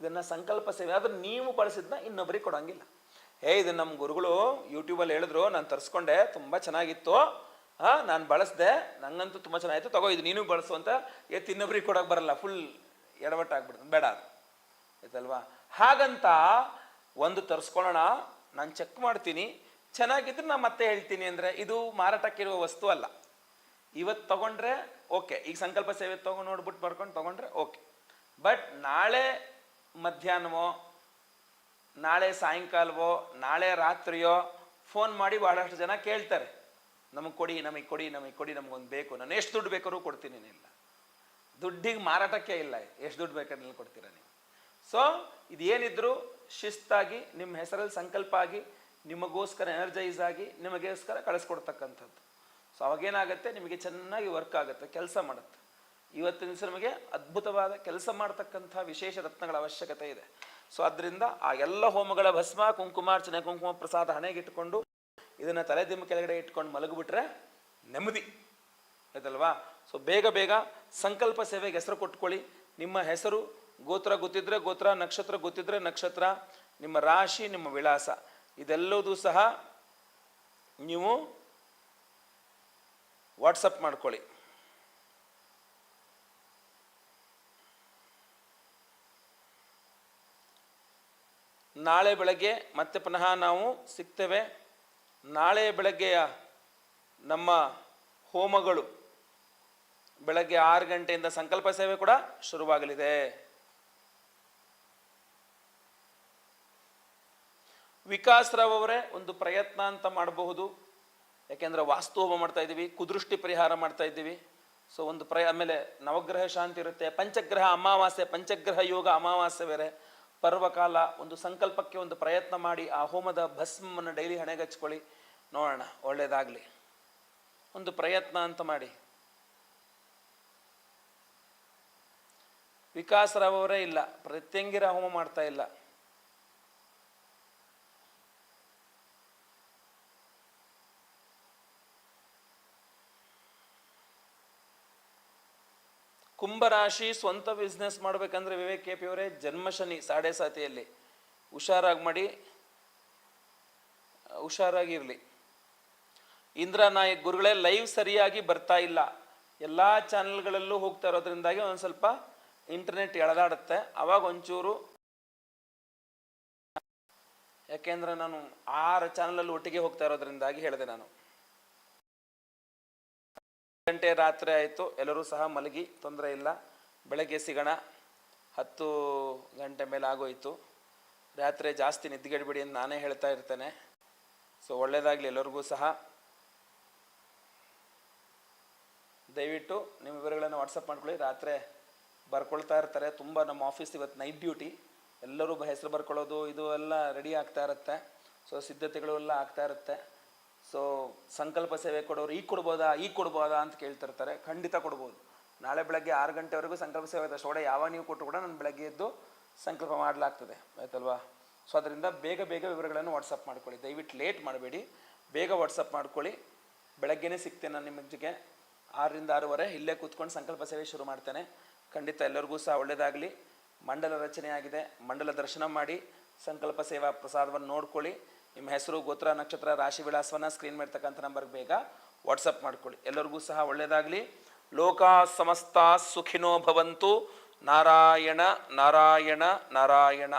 ಇದನ್ನು ಸಂಕಲ್ಪ ಸೇವೆ. ಆದ್ರೆ ನೀವು ಬಳಸಿದ್ನ ಇನ್ನೊಬ್ಬರಿಗೆ ಕೊಡಂಗಿಲ್ಲ. ಏ ಇದು ನಮ್ಮ ಗುರುಗಳು ಯೂಟ್ಯೂಬಲ್ಲಿ ಹೇಳಿದ್ರು, ನಾನು ತರಿಸ್ಕೊಂಡೆ, ತುಂಬ ಚೆನ್ನಾಗಿತ್ತು. ಹಾ, ನಾನು ಬಳಸ್ದೆ. ನಂಗಂತೂ ತುಂಬ ಚೆನ್ನಾಗಿತ್ತು. ತಗೋ, ಇದು ನೀನು ಬಳಸು ಅಂತ ಎತ್ತು ಇನ್ನೊಬ್ರಿಗೆ ಕೊಡೋಕೆ ಬರಲ್ಲ. ಫುಲ್ ಎಡವಟ್ಟಾಗ್ಬಿಡ್ತು ಬೇಡ ಅದು. ಆಯ್ತಲ್ವಾ? ಹಾಗಂತ ಒಂದು ತರಿಸ್ಕೊಳ್ಳೋಣ. ನಾನು ಚೆಕ್ ಮಾಡ್ತೀನಿ. ಚೆನ್ನಾಗಿದ್ರೆ ನಾನು ಮತ್ತೆ ಹೇಳ್ತೀನಿ ಅಂದರೆ ಇದು ಮಾರಾಟಕ್ಕಿರುವ ವಸ್ತು ಅಲ್ಲ. ಇವತ್ತು ತಗೊಂಡ್ರೆ ಓಕೆ. ಈಗ ಸಂಕಲ್ಪ ಸೇವೆ ತೊಗೊಂಡು ನೋಡ್ಬಿಟ್ಟು ಬರ್ಕೊಂಡು ತಗೊಂಡ್ರೆ ಓಕೆ. ಬಟ್ ನಾಳೆ ಮಧ್ಯಾಹ್ನವೋ, ನಾಳೆ ಸಾಯಂಕಾಲವೋ, ನಾಳೆ ರಾತ್ರಿಯೋ ಫೋನ್ ಮಾಡಿ ಬಹಳಷ್ಟು ಜನ ಕೇಳ್ತಾರೆ. ನಮಗೆ ಕೊಡಿ ನಮಗೆ ಕೊಡಿ ನಮಗೆ ಕೊಡಿ, ನಮಗೊಂದು ಬೇಕು. ನಾನು ಎಷ್ಟು ದುಡ್ಡು ಬೇಕಾದ್ರೂ ಕೊಡ್ತೀನಿ ಇಲ್ಲ ದುಡ್ಡಿಗೆ ಮಾರಾಟಕ್ಕೆ ಇಲ್ಲ. ಎಷ್ಟು ದುಡ್ಡು ಬೇಕಾದ್ರೆ ಕೊಡ್ತೀರ ನೀವು ಸೊ ಇದೇನಿದ್ರು ಶಿಸ್ತಾಗಿ ನಿಮ್ಮ ಹೆಸರಲ್ಲಿ ಸಂಕಲ್ಪ ಆಗಿ, ನಿಮಗೋಸ್ಕರ ಎನರ್ಜೈಸ್ ಆಗಿ, ನಿಮಗೋಸ್ಕರ ಕಳಿಸ್ಕೊಡ್ತಕ್ಕಂಥದ್ದು. ಸೊ ಅವಾಗೇನಾಗುತ್ತೆ? ನಿಮಗೆ ಚೆನ್ನಾಗಿ ವರ್ಕ್ ಆಗುತ್ತೆ, ಕೆಲಸ ಮಾಡುತ್ತೆ. ಇವತ್ತಿನ ದಿವಸ ನಮಗೆ ಅದ್ಭುತವಾದ ಕೆಲಸ ಮಾಡ್ತಕ್ಕಂಥ ವಿಶೇಷ ರತ್ನಗಳ ಅವಶ್ಯಕತೆ ಇದೆ. ಸೊ ಅದರಿಂದ ಆ ಎಲ್ಲ ಹೋಮಗಳ ಭಸ್ಮ, ಕುಂಕುಮಾರ್ಚನೆ ಕುಂಕುಮ ಪ್ರಸಾದ ಹಣೆಗಿಟ್ಕೊಂಡು ಇದನ್ನು ತಲೆದಿಮ್ಮ ಕೆಳಗಡೆ ಇಟ್ಕೊಂಡು ಮಲಗಿಬಿಟ್ರೆ ನೆಮ್ಮದಿ. ಆಯ್ತಲ್ವಾ? ಸೊ ಬೇಗ ಬೇಗ ಸಂಕಲ್ಪ ಸೇವೆಗೆ ಹೆಸರು ಕೊಟ್ಕೊಳ್ಳಿ. ನಿಮ್ಮ ಹೆಸರು, ಗೋತ್ರ ಗೊತ್ತಿದ್ರೆ ಗೋತ್ರ, ನಕ್ಷತ್ರ ಗೊತ್ತಿದ್ರೆ ನಕ್ಷತ್ರ, ನಿಮ್ಮ ರಾಶಿ, ನಿಮ್ಮ ವಿಳಾಸ. ಇದೆಲ್ಲದೂ ಸಹ ನೀವು ವಾಟ್ಸಪ್ ಮಾಡ್ಕೊಳ್ಳಿ. ನಾಳೆ ಬೆಳಗ್ಗೆ ಮತ್ತೆ ಪುನಃ ನಾವು ಸಿಗ್ತೇವೆ. ನಾಳೆ ಬೆಳಗ್ಗೆಯ ನಮ್ಮ ಹೋಮಗಳು. ಬೆಳಗ್ಗೆ ಆರು ಗಂಟೆಯಿಂದ ಸಂಕಲ್ಪ ಸೇವೆ ಕೂಡ ಶುರುವಾಗಲಿದೆ. ವಿಕಾಸ್ ರಾವ್ ಅವರೇ ಒಂದು ಪ್ರಯತ್ನ ಅಂತ ಮಾಡಬಹುದು. ಯಾಕೆಂದ್ರೆ ವಾಸ್ತು ಮಾಡ್ತಾ ಇದ್ದೀವಿ, ಕುದೃಷ್ಟಿ ಪರಿಹಾರ ಮಾಡ್ತಾ ಇದ್ದೀವಿ. ಸೊ ಒಂದು ಪ್ರಯ, ಆಮೇಲೆ ನವಗ್ರಹ ಶಾಂತಿ ಇರುತ್ತೆ, ಪಂಚಗ್ರಹ ಅಮಾವಾಸ್ಯೆ, ಪಂಚಗ್ರಹ ಯೋಗ ಅಮಾವಾಸ್ಯೆ ಬೇರೆ. ಪರ್ವಕಾಲ ಒಂದು ಸಂಕಲ್ಪಕ್ಕೆ ಒಂದು ಪ್ರಯತ್ನ ಮಾಡಿ ಆ ಹೋಮದ ಭಸ್ಮವನ್ನು ಡೈಲಿ ಹಣೆಗಚ್ಕೊಳ್ಳಿ. ನೋಡೋಣ ಒಳ್ಳೆಯದಾಗಲಿ ಒಂದು ಪ್ರಯತ್ನ ಅಂತ ಮಾಡಿ. ವಿಕಾಸರಾವ್ ಅವರೇ ಇಲ್ಲ, ಪ್ರತ್ಯಂಗಿರ ಹೋಮ ಮಾಡ್ತಾ ಇಲ್ಲ. ಕುಂಭರಾಶಿ ಸ್ವಂತ ಬಿಸ್ನೆಸ್ ಮಾಡಬೇಕಂದ್ರೆ ವಿವೇಕ್ ಕೆ ಪಿ ಅವರೇ ಜನ್ಮಶನಿ ಸಾಡೆ ಸಾತಿಯಲ್ಲಿ. ಹುಷಾರಾಗಿ ಮಾಡಿ. ಹುಷಾರಾಗಿರಲಿ. ಇಂದ್ರ ನಾಯಕ್ ಗುರುಗಳೇ ಲೈವ್ ಸರಿಯಾಗಿ ಬರ್ತಾ ಇಲ್ಲ. ಎಲ್ಲ ಚಾನೆಲ್ಗಳಲ್ಲೂ ಹೋಗ್ತಾ ಇರೋದ್ರಿಂದಾಗಿ ಒಂದು ಸ್ವಲ್ಪ ಇಂಟರ್ನೆಟ್ ಎಳದಾಡುತ್ತೆ. ಅವಾಗ ಒಂಚೂರು ಯಾಕೆಂದ್ರೆ ನಾನು ಆರು ಚಾನಲಲ್ಲಿ ಒಟ್ಟಿಗೆ ಹೋಗ್ತಾ ಇರೋದ್ರಿಂದಾಗಿ ಹೇಳಿದೆ ನಾನು. ಗಂಟೆ ರಾತ್ರಿ ಆಯಿತು, ಎಲ್ಲರೂ ಸಹ ಮಲಗಿ, ತೊಂದರೆ ಇಲ್ಲ. ಬೆಳಗ್ಗೆ ಸಿಗೋಣ, ಹತ್ತು ಗಂಟೆ ಮೇಲೆ ಆಗೋಯಿತು. ರಾತ್ರಿ ಜಾಸ್ತಿ ನಿದ್ಗೆಡ್ಬಿಡಿ ಅಂತ ನಾನೇ ಹೇಳ್ತಾ ಇರ್ತೇನೆ. ಸೊ ಒಳ್ಳೆಯದಾಗಲಿ ಎಲ್ಲರಿಗೂ ಸಹ. ದಯವಿಟ್ಟು ನಿಮ್ಮ ವಿವರಗಳನ್ನು ವಾಟ್ಸಪ್ ಮಾಡ್ಕೊಳ್ಳಿ. ರಾತ್ರಿ ಬರ್ಕೊಳ್ತಾ ಇರ್ತಾರೆ. ತುಂಬ ನಮ್ಮ ಆಫೀಸ್ ಇವತ್ತು ನೈಟ್ ಡ್ಯೂಟಿ ಎಲ್ಲರೂ ಹೆಸರು ಬರ್ಕೊಳ್ಳೋದು, ಇದು ಎಲ್ಲ ರೆಡಿ ಆಗ್ತಾ ಇರುತ್ತೆ. ಸೊ, ಸಿದ್ಧತೆಗಳು ಎಲ್ಲ ಆಗ್ತಾ ಇರುತ್ತೆ. ಸೊ ಸಂಕಲ್ಪ ಸೇವೆ ಕೊಡೋರು ಈಗ ಕೊಡ್ಬೋದಾ ಈಗ ಕೊಡ್ಬೋದಾ ಅಂತ ಕೇಳ್ತಿರ್ತಾರೆ. ಖಂಡಿತ ಕೊಡ್ಬೋದು. ನಾಳೆ ಬೆಳಗ್ಗೆ ಆರು ಗಂಟೆವರೆಗೂ ಸಂಕಲ್ಪ ಸೇವೆ ಇದೆ ಸೋಡೆ ಯಾವಾಗ ನೀವು ಕೊಟ್ಟರು ಕೂಡ ನಾನು ಬೆಳಗ್ಗೆ ಎದ್ದು ಸಂಕಲ್ಪ ಮಾಡಲಾಗ್ತದೆ. ಆಯ್ತಲ್ವಾ? ಸೊ ಅದರಿಂದ ಬೇಗ ಬೇಗ ವಿವರಗಳನ್ನು ವಾಟ್ಸಪ್ ಮಾಡ್ಕೊಳ್ಳಿ. ದಯವಿಟ್ಟು ಲೇಟ್ ಮಾಡಬೇಡಿ. ಬೇಗ ವಾಟ್ಸಪ್ ಮಾಡ್ಕೊಳ್ಳಿ. ಬೆಳಗ್ಗೆನೇ ಸಿಗ್ತೇನೆ ನಾನು ನಿಮ್ಮ ಜೊತೆಗೆ. ಆರರಿಂದ ಆರೂವರೆ ಇಲ್ಲೇ ಕೂತ್ಕೊಂಡು ಸಂಕಲ್ಪ ಸೇವೆ ಶುರು ಮಾಡ್ತೇನೆ. ಖಂಡಿತ ಎಲ್ಲರಿಗೂ ಸಹ ಒಳ್ಳೆಯದಾಗಲಿ ಮಂಡಲ ರಚನೆ ಆಗಿದೆ ಮಂಡಲ ದರ್ಶನ ಮಾಡಿ ಸಂಕಲ್ಪ ಸೇವಾ ಪ್ರಸಾದವನ್ನು ನೋಡ್ಕೊಳ್ಳಿ. ನಿಮ್ಮ ಹೆಸರು, ಗೋತ್ರ, ನಕ್ಷತ್ರ, ರಾಶಿ, ವಿಳಾಸವನ್ನು ಸ್ಕ್ರೀನ್ ಮಾಡ್ತಕ್ಕಂಥ ನಂಬರ್ಗೆ ಬೇಗ ವಾಟ್ಸಪ್ ಮಾಡ್ಕೊಳ್ಳಿ. ಎಲ್ಲರಿಗೂ ಸಹ ಒಳ್ಳೆಯದಾಗಲಿ ಲೋಕ ಸಮಸ್ತ ಸುಖಿನೋ ಭವಂತು. ನಾರಾಯಣ ನಾರಾಯಣ ನಾರಾಯಣ.